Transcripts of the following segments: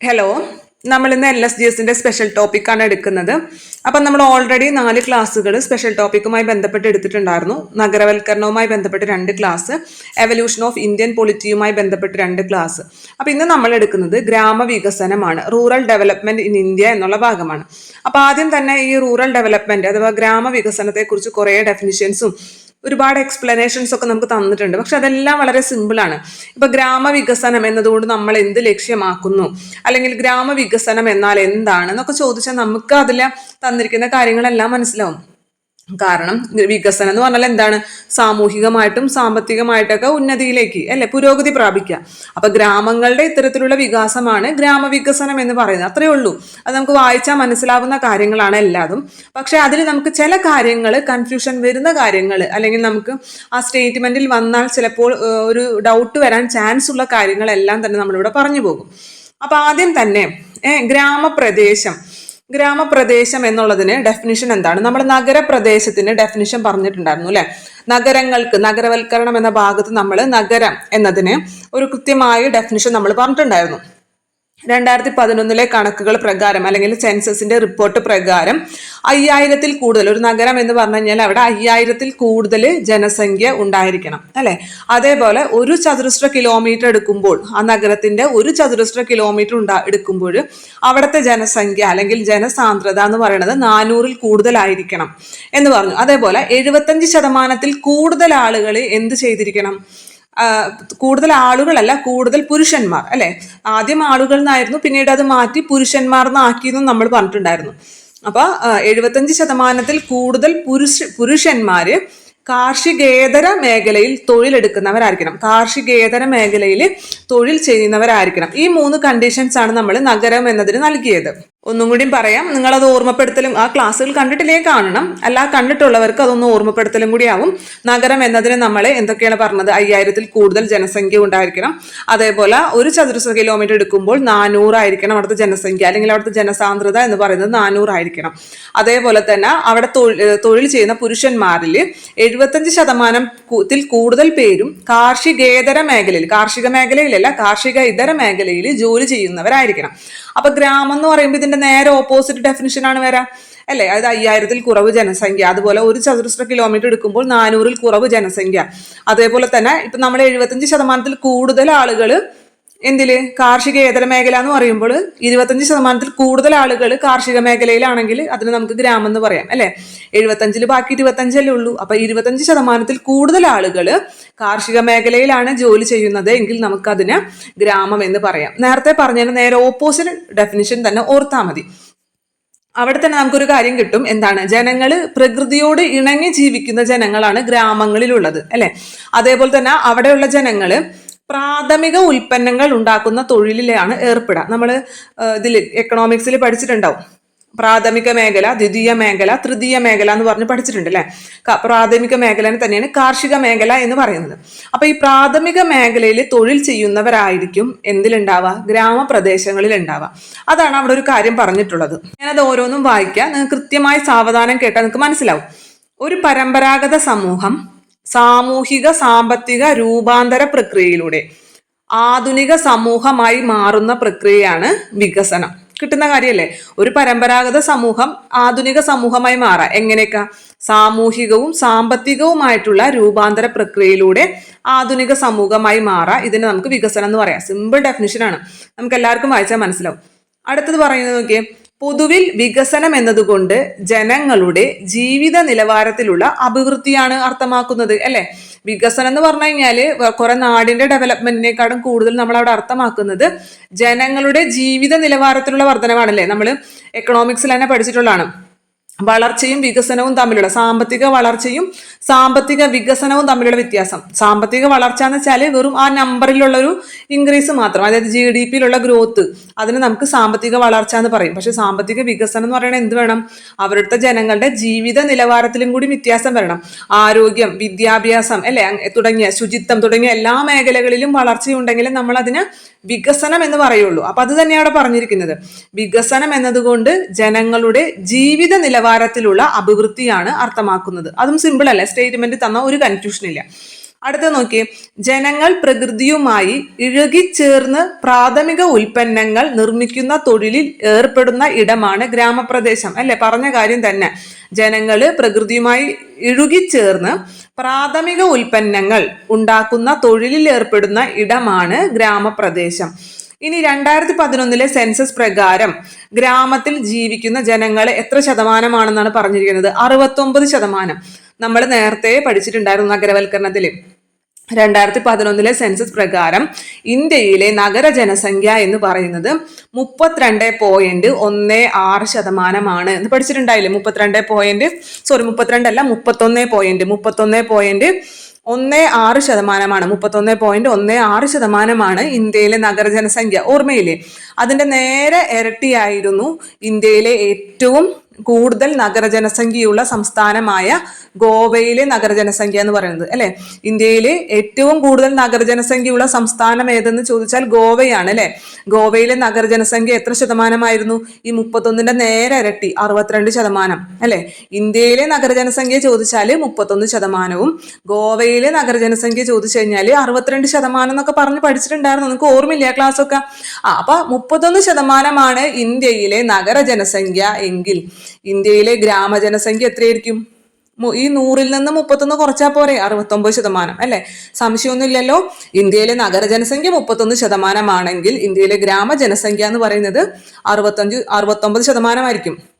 Hello നമ്മൾ ഇന്ന് L S G എസിന്റെ സ്പെഷ്യൽ ടോപ്പിക്കാണ് എടുക്കുന്നത്. അപ്പം നമ്മൾ ഓൾറെഡി നാല് ക്ലാസ്സുകൾ സ്പെഷ്യൽ ടോപ്പിക്കുമായി ബന്ധപ്പെട്ട് എടുത്തിട്ടുണ്ടായിരുന്നു. നഗരവൽക്കരണവുമായി ബന്ധപ്പെട്ട് രണ്ട് ക്ലാസ് എവല്യൂഷൻ ഓഫ് ഇന്ത്യൻ പൊളിറ്റിയുമായി ബന്ധപ്പെട്ട് രണ്ട് ക്ലാസ് അപ്പം ഇന്ന് നമ്മൾ എടുക്കുന്നത് ഗ്രാമവികസനമാണ് റൂറൽ ഡെവലപ്മെന്റ് ഇൻ ഇന്ത്യ എന്നുള്ള ഭാഗമാണ്. അപ്പം ആദ്യം തന്നെ ഈ റൂറൽ ഡെവലപ്മെന്റ് അഥവാ ഗ്രാമവികസനത്തെക്കുറിച്ച് കുറേ ഡെഫിനിഷൻസും ഒരുപാട് എക്സ്പ്ലനേഷൻസ് ഒക്കെ നമുക്ക് തന്നിട്ടുണ്ട്. പക്ഷെ അതെല്ലാം വളരെ സിമ്പിളാണ് ഇപ്പൊ ഗ്രാമവികസനം എന്നതുകൊണ്ട് നമ്മൾ എന്ത് ലക്ഷ്യമാക്കുന്നു? അല്ലെങ്കിൽ ഗ്രാമവികസനം എന്നാൽ എന്താണ്? എന്നൊക്കെ ചോദിച്ചാൽ നമുക്ക് അതിൽ തന്നിരിക്കുന്ന കാര്യങ്ങളെല്ലാം മനസ്സിലാവും. കാരണം വികസനം എന്ന് പറഞ്ഞാൽ എന്താണ്? സാമൂഹികമായിട്ടും സാമ്പത്തികമായിട്ടൊക്കെ ഉന്നതിയിലേക്ക് അല്ലെ? പുരോഗതി പ്രാപിക്കുക. അപ്പൊ ഗ്രാമങ്ങളുടെ ഇത്തരത്തിലുള്ള വികാസമാണ് ഗ്രാമവികസനം എന്ന് പറയുന്നത്. അത്രയേ ഉള്ളൂ. അത് നമുക്ക് വായിച്ചാൽ മനസ്സിലാവുന്ന കാര്യങ്ങളാണ് എല്ലാതും. പക്ഷെ അതിൽ നമുക്ക് ചില കാര്യങ്ങൾ കൺഫ്യൂഷൻ വരുന്ന കാര്യങ്ങൾ അല്ലെങ്കിൽ നമുക്ക് ആ സ്റ്റേറ്റ്മെന്റിൽ വന്നാൽ ചിലപ്പോൾ ഒരു ഡൗട്ട് വരാൻ ചാൻസ് ഉള്ള കാര്യങ്ങളെല്ലാം തന്നെ നമ്മളിവിടെ പറഞ്ഞു പോകും. അപ്പൊ ആദ്യം തന്നെ ഗ്രാമപ്രദേശം. ഗ്രാമപ്രദേശം എന്നുള്ളതിന് ഡെഫിനിഷൻ എന്താണ്? നമ്മൾ നഗരപ്രദേശത്തിന് ഡെഫിനിഷൻ പറഞ്ഞിട്ടുണ്ടായിരുന്നു അല്ലെ? നഗരങ്ങൾക്ക് നഗരവൽക്കരണം എന്ന ഭാഗത്ത് നമ്മൾ നഗരം എന്നതിന് ഒരു കൃത്യമായ ഡെഫിനിഷൻ നമ്മൾ പറഞ്ഞിട്ടുണ്ടായിരുന്നു. രണ്ടായിരത്തി പതിനൊന്നിലെ കണക്കുകൾ പ്രകാരം അല്ലെങ്കിൽ സെൻസസിന്റെ റിപ്പോർട്ട് പ്രകാരം അയ്യായിരത്തിൽ കൂടുതൽ ഒരു നഗരം എന്ന് പറഞ്ഞു കഴിഞ്ഞാൽ അവിടെ അയ്യായിരത്തിൽ കൂടുതൽ ജനസംഖ്യ ഉണ്ടായിരിക്കണം അല്ലെ? അതേപോലെ ഒരു ചതുരശ്ര കിലോമീറ്റർ എടുക്കുമ്പോൾ ആ നഗരത്തിന്റെ ഒരു ചതുരശ്ര കിലോമീറ്റർ ഉണ്ടാ എടുക്കുമ്പോൾ അവിടുത്തെ ജനസംഖ്യ അല്ലെങ്കിൽ ജനസാന്ദ്രത എന്ന് പറയുന്നത് നാനൂറിൽ കൂടുതലായിരിക്കണം എന്ന് പറഞ്ഞു. അതേപോലെ എഴുപത്തഞ്ച് ശതമാനത്തിൽ കൂടുതൽ ആളുകൾ എന്ത് ചെയ്തിരിക്കണം? കൂടുതൽ ആളുകളല്ല കൂടുതൽ പുരുഷന്മാർ അല്ലെ? ആദ്യം ആളുകൾ എന്നായിരുന്നു പിന്നീട് അത് മാറ്റി പുരുഷന്മാർ എന്നാക്കിയെന്നും നമ്മൾ പറഞ്ഞിട്ടുണ്ടായിരുന്നു. അപ്പൊ എഴുപത്തഞ്ച് ശതമാനത്തിൽ കൂടുതൽ പുരുഷ പുരുഷന്മാര് കാർഷികേതര മേഖലയിൽ തൊഴിലെടുക്കുന്നവരായിരിക്കണം. കാർഷികേതര മേഖലയിൽ തൊഴിൽ ചെയ്യുന്നവരായിരിക്കണം. ഈ മൂന്ന് കണ്ടീഷൻസ് ആണ് നമ്മൾ നഗരം എന്നതിന് നൽകിയത്. ഒന്നും കൂടിയും പറയാം. നിങ്ങളത് ഓർമ്മപ്പെടുത്തലും ആ ക്ലാസ്സുകൾ കണ്ടിട്ടില്ലേ കാണണം. അല്ല കണ്ടിട്ടുള്ളവർക്ക് അതൊന്ന് ഓർമ്മപ്പെടുത്തലും കൂടിയാവും. നഗരം എന്നതിന് നമ്മൾ എന്തൊക്കെയാണ് പറഞ്ഞത്? അയ്യായിരത്തിൽ കൂടുതൽ ജനസംഖ്യ ഉണ്ടായിരിക്കണം. അതേപോലെ ഒരു ചതുരശ്ര കിലോമീറ്റർ എടുക്കുമ്പോൾ നാനൂറായിരിക്കണം അവിടുത്തെ ജനസംഖ്യ അല്ലെങ്കിൽ അവിടുത്തെ ജനസാന്ദ്രത എന്ന് പറയുന്നത് നാനൂറായിരിക്കണം. അതേപോലെ തന്നെ അവിടെ തൊഴിൽ ചെയ്യുന്ന പുരുഷന്മാരിൽ എഴുപത്തഞ്ച് ശതമാനം ത്തിൽ കൂടുതൽ പേരും കാർഷികേതര മേഖലയിൽ കാർഷിക മേഖലയിലല്ല കാർഷിക ഇതര മേഖലയിൽ ജോലി ചെയ്യുന്നവരായിരിക്കണം. അപ്പൊ ഗ്രാമം എന്ന് പറയുമ്പോൾ ഇതിന്റെ നേരെ ഓപ്പോസിറ്റ് ഡെഫിനിഷൻ ആണ് വരാം. അല്ലേ? അതായത് അയ്യായിരത്തിൽ കുറവ് ജനസംഖ്യ. അതുപോലെ ഒരു ചതുരശ്ര കിലോമീറ്റർ എടുക്കുമ്പോൾ നാനൂറിൽ കുറവ് ജനസംഖ്യ. അതേപോലെ തന്നെ ഇപ്പൊ നമ്മൾ എഴുപത്തഞ്ച് ശതമാനത്തിൽ കൂടുതൽ ആളുകൾ എന്തിൽ? കാർഷികേതര മേഖല എന്ന് പറയുമ്പോൾ ഇരുപത്തഞ്ച് ശതമാനത്തിൽ കൂടുതൽ ആളുകൾ കാർഷിക മേഖലയിലാണെങ്കിൽ അതിന് നമുക്ക് ഗ്രാമം എന്ന് പറയാം അല്ലെ? എഴുപത്തഞ്ചിൽ ബാക്കി ഇരുപത്തഞ്ചല്ലേ ഉള്ളൂ. അപ്പൊ ഇരുപത്തഞ്ച് ശതമാനത്തിൽ കൂടുതൽ ആളുകൾ കാർഷിക മേഖലയിലാണ് ജോലി ചെയ്യുന്നത് എങ്കിൽ നമുക്കതിന് ഗ്രാമം എന്ന് പറയാം. നേരത്തെ പറഞ്ഞതിന് നേരെ ഓപ്പോസിറ്റ് ഡെഫിനിഷൻ തന്നെ ഓർത്താൽ മതി. അവിടെ തന്നെ നമുക്കൊരു കാര്യം കിട്ടും. എന്താണ്? ജനങ്ങൾ പ്രകൃതിയോട് ഇണങ്ങി ജീവിക്കുന്ന ജനങ്ങളാണ് ഗ്രാമങ്ങളിലുള്ളത് അല്ലെ? അതേപോലെ തന്നെ അവിടെയുള്ള ജനങ്ങൾ പ്രാഥമിക ഉൽപ്പന്നങ്ങൾ ഉണ്ടാക്കുന്ന തൊഴിലിലാണ് ഏർപ്പെടുക. നമ്മൾ ഇതിൽ എക്കണോമിക്സിൽ പഠിച്ചിട്ടുണ്ടാവും. പ്രാഥമിക മേഖല ദ്വിതീയ മേഖല തൃതീയ മേഖല എന്ന് പറഞ്ഞ് പഠിച്ചിട്ടുണ്ട് അല്ലേ? പ്രാഥമിക മേഖലനെ തന്നെയാണ് കാർഷിക മേഖല എന്ന് പറയുന്നത്. അപ്പൊ ഈ പ്രാഥമിക മേഖലയിൽ തൊഴിൽ ചെയ്യുന്നവരായിരിക്കും എന്തിലുണ്ടാവുക? ഗ്രാമപ്രദേശങ്ങളിൽ ഉണ്ടാവുക. അതാണ് അവിടെ ഒരു കാര്യം പറഞ്ഞിട്ടുള്ളത്. ഞാനത് ഓരോന്നും വായിക്കാം. നിങ്ങൾക്ക് കൃത്യമായി സാവധാനം കേട്ടാൽ നിങ്ങൾക്ക് മനസ്സിലാവും. ഒരു പരമ്പരാഗത സമൂഹം സാമൂഹിക സാമ്പത്തിക രൂപാന്തര പ്രക്രിയയിലൂടെ ആധുനിക സമൂഹമായി മാറുന്ന പ്രക്രിയയാണ് വികസനം. കിട്ടുന്ന കാര്യമല്ലേ ഒരു പരമ്പരാഗത സമൂഹം ആധുനിക സമൂഹമായി മാറാം. എങ്ങനെയൊക്കെ? സാമൂഹികവും സാമ്പത്തികവുമായിട്ടുള്ള രൂപാന്തര പ്രക്രിയയിലൂടെ ആധുനിക സമൂഹമായി മാറാം. ഇതിനെ നമുക്ക് വികസനം എന്ന് പറയാം. സിമ്പിൾ ഡെഫിനിഷൻ ആണ്. നമുക്ക് എല്ലാവർക്കും വായിച്ചാൽ മനസ്സിലാവും. അടുത്തത് പറയുന്നത് നോക്കിയേ. പൊതുവിൽ വികസനം എന്നതുകൊണ്ട് ജനങ്ങളുടെ ജീവിത നിലവാരത്തിലുള്ള അഭിവൃദ്ധിയാണ് അർത്ഥമാക്കുന്നത് അല്ലെ? വികസനം എന്ന് പറഞ്ഞു കഴിഞ്ഞാൽ കുറെ നാടിന്റെ ഡെവലപ്മെന്റിനെക്കാളും കൂടുതൽ നമ്മൾ അവിടെ അർത്ഥമാക്കുന്നത് ജനങ്ങളുടെ ജീവിത നിലവാരത്തിലുള്ള വർധനവാണല്ലേ? നമ്മൾ എക്കണോമിക്സിൽ തന്നെ പഠിച്ചിട്ടുള്ളതാണ്. വളർച്ചയും വികസനവും തമ്മിലുള്ള സാമ്പത്തിക വളർച്ചയും സാമ്പത്തിക വികസനവും തമ്മിലുള്ള വ്യത്യാസം. സാമ്പത്തിക വളർച്ച എന്ന് വെച്ചാൽ വെറും ആ നമ്പറിലുള്ള ഒരു ഇൻക്രീസ് മാത്രം. അതായത് ജി ഡി പിയിലുള്ള ഗ്രോത്ത് അതിന് നമുക്ക് സാമ്പത്തിക വളർച്ച എന്ന് പറയും. പക്ഷെ സാമ്പത്തിക വികസനം എന്ന് പറയുന്നത് എന്ത് വേണം? അവരുടെ ജനങ്ങളുടെ ജീവിത നിലവാരത്തിലും കൂടി വ്യത്യാസം വരണം. ആരോഗ്യം വിദ്യാഭ്യാസം അല്ലെ? തുടങ്ങിയ ശുചിത്വം തുടങ്ങിയ എല്ലാ മേഖലകളിലും വളർച്ചയുണ്ടെങ്കിലും നമ്മൾ അതിന് വികസനം എന്ന് പറയുള്ളൂ. അപ്പൊ അത് തന്നെയാണ് അവിടെ പറഞ്ഞിരിക്കുന്നത്. വികസനം എന്നതുകൊണ്ട് ജനങ്ങളുടെ ജീവിത നിലവാരത്തിലുള്ള അഭിവൃദ്ധിയാണ് അർത്ഥമാക്കുന്നത്. അതും സിമ്പിൾ അല്ല? സ്റ്റേറ്റ്മെന്റ് തന്ന ഒരു കൺഫ്യൂഷൻ ഇല്ല. അടുത്ത നോക്കിയേ. ജനങ്ങൾ പ്രകൃതിയുമായി ഇഴകിച്ചേർന്ന് പ്രാഥമിക ഉൽപ്പന്നങ്ങൾ നിർമ്മിക്കുന്ന തൊഴിലിൽ ഏർപ്പെടുന്ന ഇടമാണ് ഗ്രാമപ്രദേശം. അല്ലെ? പറഞ്ഞ കാര്യം തന്നെ. ജനങ്ങൾ പ്രകൃതിയുമായി ഇഴുകിച്ചേർന്ന് പ്രാഥമിക ഉൽപ്പന്നങ്ങൾ ഉണ്ടാക്കുന്ന തൊഴിലിൽ ഏർപ്പെടുന്ന ഇടമാണ് ഗ്രാമപ്രദേശം. ഇനി രണ്ടായിരത്തി പതിനൊന്നിലെ സെൻസസ് പ്രകാരം ഗ്രാമത്തിൽ ജീവിക്കുന്ന ജനങ്ങൾ എത്ര ശതമാനമാണെന്നാണ് പറഞ്ഞിരിക്കുന്നത്? അറുപത്തൊമ്പത് ശതമാനം. നമ്മൾ നേരത്തെ പഠിച്ചിട്ടുണ്ടായിരുന്നു നഗരവൽക്കരണത്തിൽ രണ്ടായിരത്തി പതിനൊന്നിലെ സെൻസസ് പ്രകാരം ഇന്ത്യയിലെ നഗര ജനസംഖ്യ എന്ന് പറയുന്നത് മുപ്പത്തിരണ്ട് പോയിന്റ് ഒന്ന് ആറ് ശതമാനമാണ് എന്ന് പഠിച്ചിട്ടുണ്ടായില്ലേ? മുപ്പത്തിരണ്ട് പോയിന്റ് സോറി മുപ്പത്തിരണ്ടല്ല മുപ്പത്തൊന്ന് പോയിന്റ് മുപ്പത്തൊന്ന് പോയിന്റ് ഒന്ന് ആറ് ശതമാനമാണ്. മുപ്പത്തൊന്ന് പോയിന്റ് ഒന്ന് ആറ് ശതമാനമാണ് ഇന്ത്യയിലെ നഗര ജനസംഖ്യ. ഓർമ്മയില്ലേ? അതിന്റെ നേരെ ഇരട്ടിയായിരുന്നു ഇന്ത്യയിലെ ഏറ്റവും കൂടുതൽ നഗരജനസംഖ്യയുള്ള സംസ്ഥാനമായ ഗോവയിലെ നഗരജനസംഖ്യ എന്ന് പറയുന്നത് അല്ലെ? ഇന്ത്യയിലെ ഏറ്റവും കൂടുതൽ നഗരജനസംഖ്യയുള്ള സംസ്ഥാനം ഏതെന്ന് ചോദിച്ചാൽ ഗോവയാണ് അല്ലെ? ഗോവയിലെ നഗരജനസംഖ്യ എത്ര ശതമാനമായിരുന്നു? ഈ മുപ്പത്തൊന്നിന്റെ നേരെ ഇരട്ടി അറുപത്തിരണ്ട് ശതമാനം അല്ലെ? ഇന്ത്യയിലെ നഗരജനസംഖ്യ ചോദിച്ചാൽ മുപ്പത്തൊന്ന് ശതമാനവും ഗോവയിലെ നഗരജനസംഖ്യ ചോദിച്ചു കഴിഞ്ഞാൽ അറുപത്തിരണ്ട് ശതമാനം എന്നൊക്കെ പറഞ്ഞ് പഠിച്ചിട്ടുണ്ടായിരുന്നു. നിങ്ങൾക്ക് ഓർമ്മയില്ല ക്ലാസ്സൊക്കെ? ആ അപ്പൊ മുപ്പത്തൊന്ന് ശതമാനമാണ് ഇന്ത്യയിലെ നഗരജനസംഖ്യ എങ്കിൽ ഇന്ത്യയിലെ ഗ്രാമജനസംഖ്യ എത്രയായിരിക്കും? ഈ നൂറിൽ നിന്ന് മുപ്പത്തൊന്ന് കുറച്ചാൽ പോരെ അറുപത്തൊമ്പത് ശതമാനം അല്ലെ? സംശയമൊന്നുമില്ലല്ലോ. ഇന്ത്യയിലെ നഗരജനസംഖ്യ മുപ്പത്തൊന്ന് ശതമാനമാണെങ്കിൽ ഇന്ത്യയിലെ ഗ്രാമജനസംഖ്യ എന്ന് പറയുന്നത് അറുപത്തഞ്ച് അറുപത്തൊമ്പത് ശതമാനമായിരിക്കും.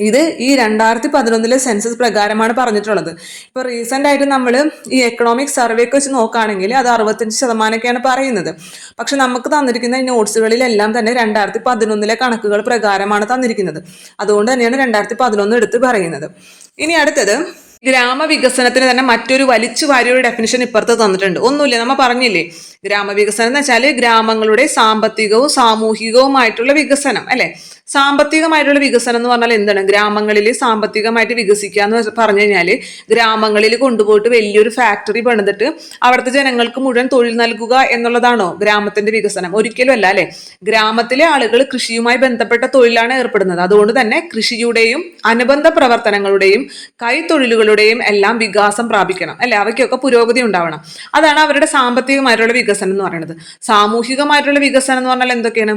ഇത് ഈ രണ്ടായിരത്തി പതിനൊന്നിലെ സെൻസസ് പ്രകാരമാണ് പറഞ്ഞിട്ടുള്ളത്. ഇപ്പൊ റീസെന്റ് ആയിട്ട് നമ്മൾ ഈ എക്കണോമിക് സർവേ ഒക്കെ വെച്ച് നോക്കുകയാണെങ്കിൽ അത് അറുപത്തഞ്ച് ശതമാനമൊക്കെയാണ് പറയുന്നത്. പക്ഷെ നമുക്ക് തന്നിരിക്കുന്ന ഈ നോട്ട്സുകളിലെല്ലാം തന്നെ രണ്ടായിരത്തി പതിനൊന്നിലെ കണക്കുകൾ പ്രകാരമാണ് തന്നിരിക്കുന്നത്. അതുകൊണ്ട് തന്നെയാണ് രണ്ടായിരത്തി പതിനൊന്ന് എടുത്ത് പറയുന്നത്. ഇനി അടുത്തത് ഗ്രാമവികസനത്തിന് തന്നെ മറ്റൊരു വലിച്ചു വാരിയൊരു ഡെഫിനിഷൻ ഇപ്പുറത്ത് തന്നിട്ടുണ്ട്. ഒന്നുമില്ല? നമ്മൾ പറഞ്ഞില്ലേ? ഗ്രാമവികസനം എന്ന് വെച്ചാൽ ഗ്രാമങ്ങളുടെ സാമ്പത്തികവും സാമൂഹികവുമായിട്ടുള്ള വികസനം അല്ലെ? സാമ്പത്തികമായിട്ടുള്ള വികസനം എന്ന് പറഞ്ഞാൽ എന്താണ്? ഗ്രാമങ്ങളിൽ സാമ്പത്തികമായിട്ട് വികസിക്കുക എന്ന് പറഞ്ഞു കഴിഞ്ഞാൽ ഗ്രാമങ്ങളിൽ കൊണ്ടുപോയിട്ട് വലിയൊരു ഫാക്ടറി പണിതിട്ട് അവിടുത്തെ ജനങ്ങൾക്ക് മുഴുവൻ തൊഴിൽ നൽകുക എന്നുള്ളതാണോ ഗ്രാമത്തിന്റെ വികസനം? ഒരിക്കലും അല്ല അല്ലെ? ഗ്രാമത്തിലെ ആളുകൾ കൃഷിയുമായി ബന്ധപ്പെട്ട തൊഴിലാണ് ഏർപ്പെടുന്നത്. അതുകൊണ്ട് തന്നെ കൃഷിയുടെയും അനുബന്ധ പ്രവർത്തനങ്ങളുടെയും കൈത്തൊഴിലുകളുടെയും എല്ലാം വികാസം പ്രാപിക്കണം അല്ലെ? അവയ്ക്കൊക്കെ പുരോഗതി ഉണ്ടാവണം. അതാണ് അവരുടെ സാമ്പത്തികമായിട്ടുള്ള വികസനം എന്ന് പറയുന്നത് സാമൂഹികമായിട്ടുള്ള വികസനം എന്ന് പറഞ്ഞാൽ എന്തൊക്കെയാണ്?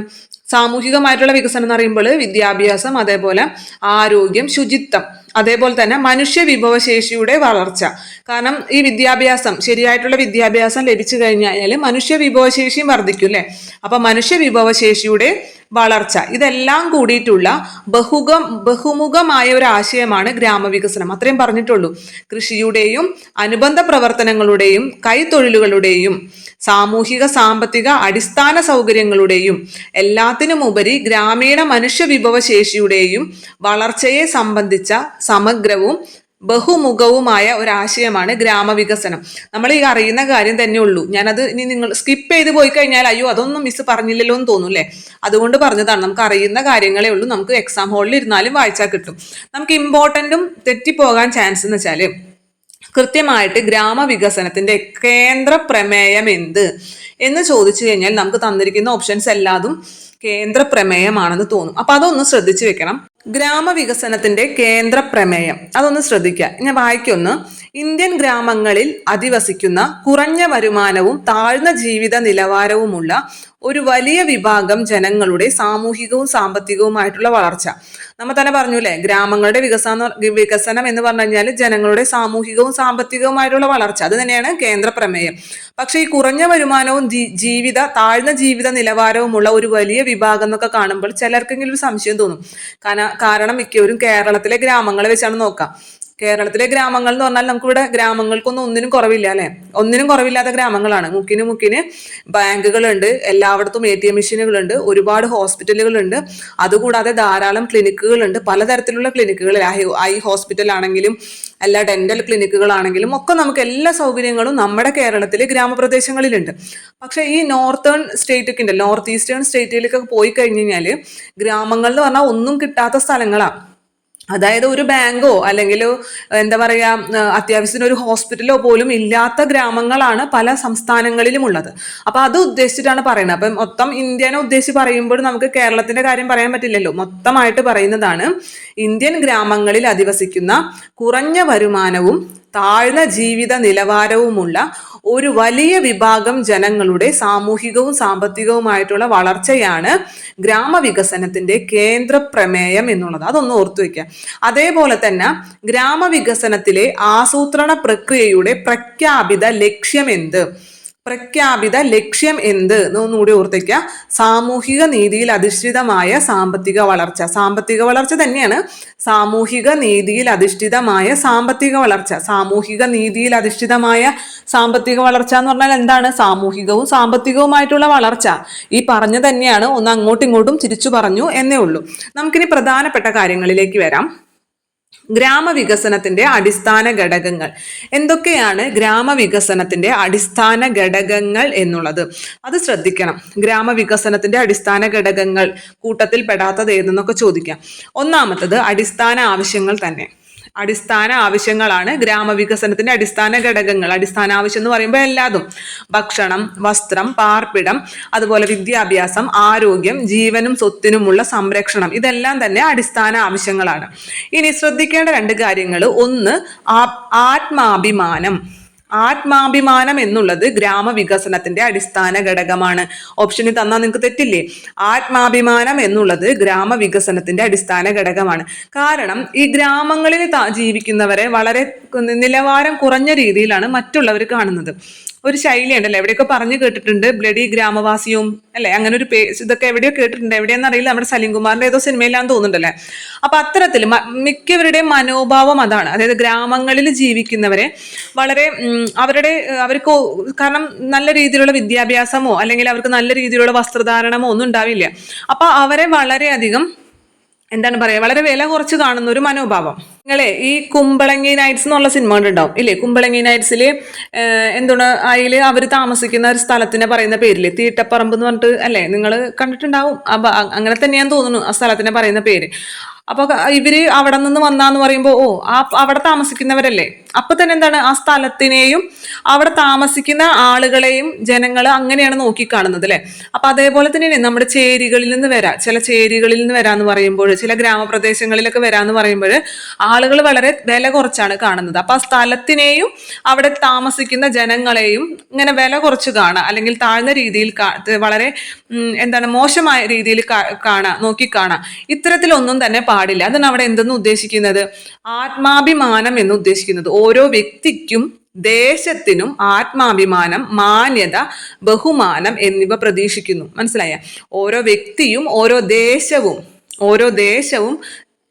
സാമൂഹികമായിട്ടുള്ള വികസനം എന്ന് പറയുമ്പോൾ വിദ്യാഭ്യാസം അതേപോലെ ആരോഗ്യം ശുചിത്വം അതേപോലെ തന്നെ മനുഷ്യ വിഭവശേഷിയുടെ വളർച്ച. കാരണം ഈ വിദ്യാഭ്യാസം ശരിയായിട്ടുള്ള വിദ്യാഭ്യാസം ലഭിച്ചു കഴിഞ്ഞാൽ മനുഷ്യ വിഭവശേഷിയും വർദ്ധിക്കും അല്ലേ? അപ്പൊ മനുഷ്യ വിഭവശേഷിയുടെ വളർച്ച. ഇതെല്ലാം കൂടിയിട്ടുള്ള ബഹുഗം ബഹുമുഖമായ ഒരു ആശയമാണ് ഗ്രാമവികസനം. അത്രയും പറഞ്ഞിട്ടുള്ളൂ. കൃഷിയുടെയും അനുബന്ധ പ്രവർത്തനങ്ങളുടെയും കൈത്തൊഴിലുകളുടെയും സാമൂഹിക സാമ്പത്തിക അടിസ്ഥാന സൗകര്യങ്ങളുടെയും എല്ലാത്തിനുമുപരി ഗ്രാമീണ മനുഷ്യ വിഭവശേഷിയുടെയും വളർച്ചയെ സംബന്ധിച്ച സമഗ്രവും ബഹുമുഖവുമായ ഒരാശയമാണ് ഗ്രാമവികസനം. നമ്മൾ ഈ അറിയുന്ന കാര്യം തന്നെ ഉള്ളൂ. ഞാനത് ഇനി നിങ്ങൾ സ്കിപ്പ് ചെയ്ത് പോയി കഴിഞ്ഞാൽ അയ്യോ അതൊന്നും മിസ് പറഞ്ഞില്ലല്ലോ എന്ന് തോന്നൂല്ലേ അതുകൊണ്ട് പറഞ്ഞതാണ്. നമുക്ക് അറിയുന്ന കാര്യങ്ങളേ ഉള്ളൂ. നമുക്ക് എക്സാം ഹോളിൽ ഇരുന്നാലും വായിച്ചാൽ കിട്ടും. നമുക്ക് ഇമ്പോർട്ടന്റും തെറ്റിപ്പോകാൻ ചാൻസ് എന്ന് വെച്ചാൽ കൃത്യമായിട്ട് ഗ്രാമവികസനത്തിന്റെ കേന്ദ്ര പ്രമേയം എന്ത് എന്ന് ചോദിച്ചു കഴിഞ്ഞാൽ നമുക്ക് തന്നിരിക്കുന്ന ഓപ്ഷൻസ് എല്ലാതും കേന്ദ്ര പ്രമേയമാണെന്ന് തോന്നും. അപ്പൊ അതൊന്ന് ശ്രദ്ധിച്ചു വെക്കണം. ഗ്രാമവികസനത്തിന്റെ കേന്ദ്ര പ്രമേയം അതൊന്ന് ശ്രദ്ധിക്കുക ഞാൻ വായിക്കൊന്ന്. ഇന്ത്യൻ ഗ്രാമങ്ങളിൽ അധിവസിക്കുന്ന കുറഞ്ഞ വരുമാനവും താഴ്ന്ന ജീവിത നിലവാരവുമുള്ള ഒരു വലിയ വിഭാഗം ജനങ്ങളുടെ സാമൂഹികവും സാമ്പത്തികവുമായിട്ടുള്ള വളർച്ച. നമ്മൾ തന്നെ പറഞ്ഞു അല്ലേ ഗ്രാമങ്ങളുടെ വികസന വികസനം എന്ന് പറഞ്ഞു കഴിഞ്ഞാൽ ജനങ്ങളുടെ സാമൂഹികവും സാമ്പത്തികവുമായിട്ടുള്ള വളർച്ച. അത് തന്നെയാണ് കേന്ദ്ര പ്രമേയം. പക്ഷേ ഈ കുറഞ്ഞ വരുമാനവും ജീവിത താഴ്ന്ന ജീവിത നിലവാരവുമുള്ള ഒരു വലിയ വിഭാഗം എന്നൊക്കെ കാണുമ്പോൾ ചിലർക്കെങ്കിലും ഒരു സംശയം തോന്നും. കാരണം മിക്കവരും കേരളത്തിലെ ഗ്രാമങ്ങളെ വെച്ചാണ് നോക്കാം. കേരളത്തിലെ ഗ്രാമങ്ങൾ എന്ന് പറഞ്ഞാൽ നമുക്കിവിടെ ഗ്രാമങ്ങൾക്കൊന്നും ഒന്നിനും കുറവില്ല അല്ലെ? ഒന്നിനും കുറവില്ലാത്ത ഗ്രാമങ്ങളാണ്. മുക്കിന് മുക്കിന് ബാങ്കുകളുണ്ട് എല്ലായിടത്തും എ ടി എം മെഷീനുകളുണ്ട് ഒരുപാട് ഹോസ്പിറ്റലുകളുണ്ട് അതുകൂടാതെ ധാരാളം ക്ലിനിക്കുകളുണ്ട് പലതരത്തിലുള്ള ക്ലിനിക്കുകൾ ഐ- ഹോസ്പിറ്റൽ ആണെങ്കിലും അല്ല ഡെന്റൽ ക്ലിനിക്കുകളാണെങ്കിലും ഒക്കെ നമുക്ക് എല്ലാ സൗകര്യങ്ങളും നമ്മുടെ കേരളത്തിലെ ഗ്രാമപ്രദേശങ്ങളിലുണ്ട്. പക്ഷേ ഈ നോർത്തേൺ സ്റ്റേറ്റ് ഒക്കെ ഉണ്ട് നോർത്ത് ഈസ്റ്റേൺ സ്റ്റേറ്റിലേക്കൊക്കെ പോയി കഴിഞ്ഞ് കഴിഞ്ഞാൽ ഗ്രാമങ്ങൾ എന്ന് പറഞ്ഞാൽ ഒന്നും കിട്ടാത്ത സ്ഥലങ്ങളാണ് അതായത് ഒരു ബാങ്കോ അല്ലെങ്കിൽ എന്താ പറയുക അത്യാവശ്യത്തിന് ഒരു ഹോസ്പിറ്റലോ പോലും ഇല്ലാത്ത ഗ്രാമങ്ങളാണ് പല സംസ്ഥാനങ്ങളിലും ഉള്ളത്. അപ്പോൾ അത് ഉദ്ദേശിച്ചിട്ടാണ് പറയുന്നത്. അപ്പം മൊത്തം ഇന്ത്യനെ ഉദ്ദേശിച്ച് പറയുമ്പോൾ നമുക്ക് കേരളത്തിന്റെ കാര്യം പറയാൻ പറ്റില്ലല്ലോ. മൊത്തമായിട്ട് പറയുന്നതാണ് ഇന്ത്യൻ ഗ്രാമങ്ങളിൽ അധിവസിക്കുന്ന കുറഞ്ഞ വരുമാനവും താഴ്ന്ന ജീവിത നിലവാരവുമുള്ള ഒരു വലിയ വിഭാഗം ജനങ്ങളുടെ സാമൂഹികവും സാമ്പത്തികവുമായിട്ടുള്ള വളർച്ചയാണ് ഗ്രാമവികസനത്തിന്റെ കേന്ദ്ര പ്രമേയം എന്നുള്ളത്. അതൊന്ന് ഓർത്തു വെക്കുക. അതേപോലെ തന്നെ ഗ്രാമവികസനത്തിലെ ആസൂത്രണ പ്രക്രിയയുടെ പ്രഖ്യാപിത ലക്ഷ്യം എന്ത് പ്രഖ്യാപിത ലക്ഷ്യം എന്ത് എന്നൊന്നുകൂടി ഓർത്തിക്കുക സാമൂഹിക നീതിയിൽ അധിഷ്ഠിതമായ സാമ്പത്തിക വളർച്ച. സാമ്പത്തിക വളർച്ച തന്നെയാണ് സാമൂഹിക നീതിയിൽ അധിഷ്ഠിതമായ സാമ്പത്തിക വളർച്ച. സാമൂഹിക നീതിയിൽ അധിഷ്ഠിതമായ സാമ്പത്തിക വളർച്ച എന്ന് പറഞ്ഞാൽ എന്താണ്? സാമൂഹികവും സാമ്പത്തികവുമായിട്ടുള്ള വളർച്ച. ഈ പറഞ്ഞു തന്നെയാണ് ഒന്ന് അങ്ങോട്ടും ഇങ്ങോട്ടും തിരിച്ചു പറഞ്ഞു എന്നേ ഉള്ളൂ. നമുക്കിനി പ്രധാനപ്പെട്ട കാര്യങ്ങളിലേക്ക് വരാം. ഗ്രാമവികസനത്തിന്റെ അടിസ്ഥാന ഘടകങ്ങൾ. എന്തൊക്കെയാണ് ഗ്രാമവികസനത്തിന്റെ അടിസ്ഥാന ഘടകങ്ങൾ എന്നുള്ളത്? അത് ശ്രദ്ധിക്കണം. ഗ്രാമവികസനത്തിന്റെ അടിസ്ഥാന ഘടകങ്ങൾ കൂട്ടത്തിൽ പെടാത്തത് ഏതെന്നൊക്കെ ചോദിക്കാം. ഒന്നാമത്തത് അടിസ്ഥാന ആവശ്യങ്ങൾ തന്നെ. അടിസ്ഥാന ആവശ്യങ്ങളാണ് ഗ്രാമവികസനത്തിന്റെ അടിസ്ഥാന ഘടകങ്ങൾ. അടിസ്ഥാന ആവശ്യം എന്ന് പറയുമ്പോൾ എല്ലാതും. ഭക്ഷണം വസ്ത്രം പാർപ്പിടം അതുപോലെ വിദ്യാഭ്യാസം ആരോഗ്യം ജീവനും സ്വത്തിനുമുള്ള സംരക്ഷണം. ഇതെല്ലാം തന്നെ അടിസ്ഥാന ആവശ്യങ്ങളാണ്. ഇനി ശ്രദ്ധിക്കേണ്ട രണ്ട് കാര്യങ്ങൾ ഒന്ന് ആത്മാഭിമാനം. ആത്മാഭിമാനം എന്നുള്ളത് ഗ്രാമവികസനത്തിന്റെ അടിസ്ഥാന ഘടകമാണ്. ഓപ്ഷനിൽ തന്നാൽ നിങ്ങൾക്ക് തെറ്റില്ലേ? ആത്മാഭിമാനം എന്നുള്ളത് ഗ്രാമവികസനത്തിന്റെ അടിസ്ഥാന ഘടകമാണ്. കാരണം ഈ ഗ്രാമങ്ങളിൽ ജീവിക്കുന്നവരെ വളരെ നിലവാരം കുറഞ്ഞ രീതിയിലാണ് മറ്റുള്ളവർ കാണുന്നത്. ഒരു ശൈലി ഉണ്ടല്ലോ എവിടെയൊക്കെ പറഞ്ഞു കേട്ടിട്ടുണ്ട്. ബ്ലഡി ഗ്രാമവാസിയും അല്ലെ? അങ്ങനെ ഒരു പേ ഇതൊക്കെ എവിടെയോ കേട്ടിട്ടുണ്ട്. എവിടെയാണെന്ന് അറിയില്ല. നമ്മുടെ സലീംകുമാറിന്റെ ഏതോ സിനിമയിലാന്ന് തോന്നുന്നുണ്ടല്ലേ? അപ്പൊ അത്തരത്തിൽ മിക്കവരുടെ മിക്കവരുടെയും മനോഭാവം അതാണ്. അതായത് ഗ്രാമങ്ങളിൽ ജീവിക്കുന്നവരെ വളരെ അവരുടെ അവർക്ക് കാരണം നല്ല രീതിയിലുള്ള വിദ്യാഭ്യാസമോ അല്ലെങ്കിൽ അവർക്ക് നല്ല രീതിയിലുള്ള വസ്ത്രധാരണമോ ഒന്നും ഉണ്ടാവില്ല. അപ്പൊ അവരെ വളരെയധികം എന്താണ് പറയുക വളരെ വില കുറച്ച് കാണുന്ന ഒരു മനോഭാവം. നിങ്ങളെ ഈ കുമ്പളങ്ങി നൈറ്റ്സ് എന്നുള്ള സിനിമ ഉണ്ടാവും ഇല്ലേ? കുമ്പളങ്ങി നൈറ്റ്സിൽ എന്താണ് അതിൽ അവർ താമസിക്കുന്ന ഒരു സ്ഥലത്തിനെ പറയുന്ന പേരിൽ തീട്ടപ്പറമ്പ് എന്ന് പറഞ്ഞിട്ട് അല്ലേ? നിങ്ങൾ കണ്ടിട്ടുണ്ടാവും. അപ്പൊ അങ്ങനെ തന്നെയാന്ന് തോന്നുന്നു ആ സ്ഥലത്തിനെ പറയുന്ന പേര്. അപ്പൊ ക- ഇവർ അവിടെ നിന്ന് വന്നാന്ന് പറയുമ്പോൾ ഓ ആ അവിടെ താമസിക്കുന്നവരല്ലേ? അപ്പൊ തന്നെ എന്താണ്? ആ സ്ഥലത്തിനെയും അവിടെ താമസിക്കുന്ന ആളുകളെയും ജനങ്ങൾ അങ്ങനെയാണ് നോക്കിക്കാണുന്നത് അല്ലെ? അപ്പൊ അതേപോലെ തന്നെ നമ്മുടെ ചേരികളിൽ നിന്ന് വരാം ചില ചേരികളിൽ നിന്ന് വരാന്ന് പറയുമ്പോൾ ചില ഗ്രാമപ്രദേശങ്ങളിലൊക്കെ വരാന്ന് പറയുമ്പോൾ ആളുകൾ വളരെ വില കുറച്ചാണ് കാണുന്നത്. അപ്പൊ ആ സ്ഥലത്തിനെയും അവിടെ താമസിക്കുന്ന ജനങ്ങളെയും ഇങ്ങനെ വില കുറച്ച് കാണാം അല്ലെങ്കിൽ താഴ്ന്ന രീതിയിൽ വളരെ എന്താണ് മോശമായ രീതിയിൽ കാണാം നോക്കി കാണാം ഇത്തരത്തിലൊന്നും തന്നെ പാടില്ല. അതാണ് അവിടെ എന്തെന്ന് ഉദ്ദേശിക്കുന്നത്? ആത്മാഭിമാനം എന്ന് ഉദ്ദേശിക്കുന്നത്. ഓരോ വ്യക്തിക്കും ദേശത്തിനും ആത്മാഭിമാനം മാന്യത ബഹുമാനം എന്നിവ പ്രതീക്ഷിക്കുന്നു. മനസ്സിലായ? ഓരോ വ്യക്തിയും ഓരോ ദേശവും ഓരോ ദേശവും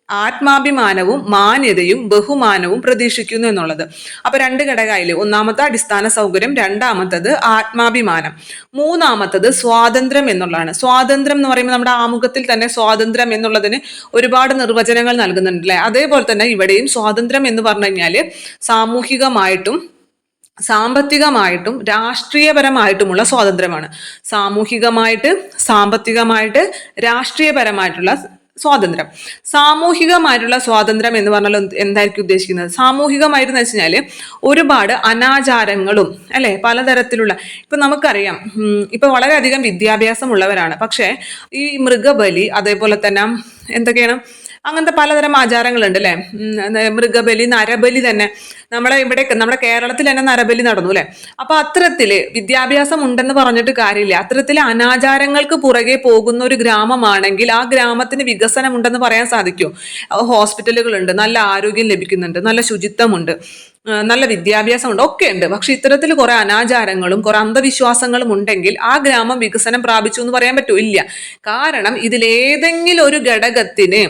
ആത്മാഭിമാനവും മാന്യതയും ബഹുമാനവും പ്രതീക്ഷിക്കുന്നു എന്നുള്ളത്. അപ്പൊ രണ്ട് ഘടകമായില്ലേ? ഒന്നാമത്തെ അടിസ്ഥാന സൗകര്യം രണ്ടാമത്തത് ആത്മാഭിമാനം. മൂന്നാമത്തത് സ്വാതന്ത്ര്യം എന്നുള്ളതാണ്. സ്വാതന്ത്ര്യം എന്ന് പറയുമ്പോൾ നമ്മുടെ ആമുഖത്തിൽ തന്നെ സ്വാതന്ത്ര്യം എന്നുള്ളതിന് ഒരുപാട് നിർവചനങ്ങൾ നൽകുന്നുണ്ട് അല്ലേ? അതേപോലെ തന്നെ ഇവിടെയും സ്വാതന്ത്ര്യം എന്ന് പറഞ്ഞു കഴിഞ്ഞാൽ സാമൂഹികമായിട്ടും സാമ്പത്തികമായിട്ടും രാഷ്ട്രീയപരമായിട്ടുമുള്ള സ്വാതന്ത്ര്യമാണ്. സാമൂഹികമായിട്ട് സാമ്പത്തികമായിട്ട് രാഷ്ട്രീയപരമായിട്ടുള്ള സ്വാതന്ത്ര്യം. സാമൂഹികമായിട്ടുള്ള സ്വാതന്ത്ര്യം എന്ന് പറഞ്ഞാൽ എന്തായിരിക്കും ഉദ്ദേശിക്കുന്നത്? സാമൂഹികമായിരുന്നു വെച്ച് കഴിഞ്ഞാൽ ഒരുപാട് അനാചാരങ്ങളും അല്ലെ? പലതരത്തിലുള്ള ഇപ്പൊ നമുക്കറിയാം ഇപ്പൊ വളരെയധികം വിദ്യാഭ്യാസമുള്ളവരാണ്. പക്ഷേ ഈ മൃഗബലി അതേപോലെ തന്നെ എന്തൊക്കെയാണ്? അങ്ങനത്തെ പലതരം ആചാരങ്ങളുണ്ട് അല്ലേ മൃഗബലി നരബലി തന്നെ. നമ്മളെ ഇവിടെ നമ്മുടെ കേരളത്തിൽ തന്നെ നരബലി നടന്നു അല്ലെ? അപ്പൊ അത്തരത്തിൽ വിദ്യാഭ്യാസം ഉണ്ടെന്ന് പറഞ്ഞിട്ട് കാര്യമില്ല. അത്തരത്തിൽ അനാചാരങ്ങൾക്ക് പുറകെ പോകുന്ന ഒരു ഗ്രാമമാണെങ്കിൽ ആ ഗ്രാമത്തിന് വികസനം ഉണ്ടെന്ന് പറയാൻ സാധിക്കുമോ ഹോസ്പിറ്റലുകളുണ്ട് നല്ല ആരോഗ്യം ലഭിക്കുന്നുണ്ട് നല്ല ശുചിത്വമുണ്ട് നല്ല വിദ്യാഭ്യാസമുണ്ട് ഒക്കെ ഉണ്ട് പക്ഷെ ഇത്തരത്തിൽ കുറെ അനാചാരങ്ങളും കുറെ അന്ധവിശ്വാസങ്ങളും ഉണ്ടെങ്കിൽ ആ ഗ്രാമം വികസനം പ്രാപിച്ചു എന്ന് പറയാൻ പറ്റൂ ഇല്ല. കാരണം ഇതിലേതെങ്കിലും ഒരു ഘടകത്തിന്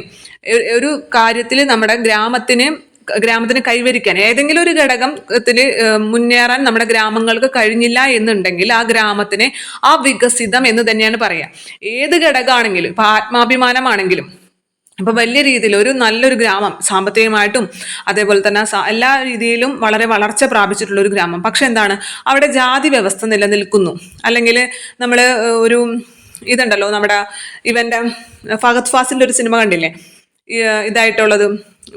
ഒരു- കാര്യത്തിൽ നമ്മുടെ ഗ്രാമത്തിന് ഗ്രാമത്തിന് കൈവരിക്കാൻ ഏതെങ്കിലും ഒരു ഘടകത്തിന് മുന്നേറാൻ നമ്മുടെ ഗ്രാമങ്ങൾക്ക് കഴിഞ്ഞില്ല എന്നുണ്ടെങ്കിൽ ആ ഗ്രാമത്തിനെ ആ വികസിതം എന്ന് തന്നെയാണ് പറയാ. ഏത് ഘടകമാണെങ്കിലും ഇപ്പൊ ആത്മാഭിമാനമാണെങ്കിലും അപ്പൊ വലിയ രീതിയിൽ ഒരു നല്ലൊരു ഗ്രാമം സാമ്പത്തികമായിട്ടും അതേപോലെ തന്നെ എല്ലാ രീതിയിലും വളരെ വളർച്ച പ്രാപിച്ചിട്ടുള്ള ഒരു ഗ്രാമം. പക്ഷെ എന്താണ് അവിടെ ജാതി വ്യവസ്ഥ നിലനിൽക്കുന്നു. അല്ലെങ്കിൽ നമ്മൾ ഒരു ഇതുണ്ടല്ലോ നമ്മുടെ ഇവന്റെ ഫഹദ് ഫാസിന്റെ ഒരു സിനിമ കണ്ടില്ലേ? ഇതായിട്ടുള്ളത്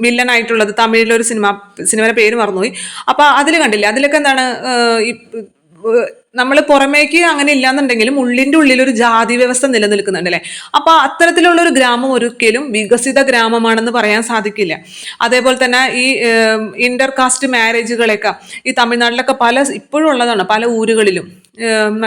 വില്ലനായിട്ടുള്ളത് തമിഴിലൊരു സിനിമ സിനിമയുടെ പേര് മറന്നുപോയി. അപ്പൊ അതിൽ കണ്ടില്ല? അതിലൊക്കെ എന്താണ് നമ്മൾ പുറമേക്ക് അങ്ങനെ ഇല്ലാന്നുണ്ടെങ്കിലും ഉള്ളിന്റെ ഉള്ളിൽ ഒരു ജാതി വ്യവസ്ഥ നിലനിൽക്കുന്നുണ്ട് അല്ലേ അപ്പൊ അത്തരത്തിലുള്ള ഒരു ഗ്രാമം ഒരിക്കലും വികസിത ഗ്രാമമാണെന്ന് പറയാൻ സാധിക്കില്ല. അതേപോലെ തന്നെ ഈ ഇന്റർ കാസ്റ്റ് മാരേജുകളൊക്കെ ഈ തമിഴ്നാട്ടിലൊക്കെ പല ഇപ്പോഴും ഉള്ളതാണ് പല ഊരുകളിലും.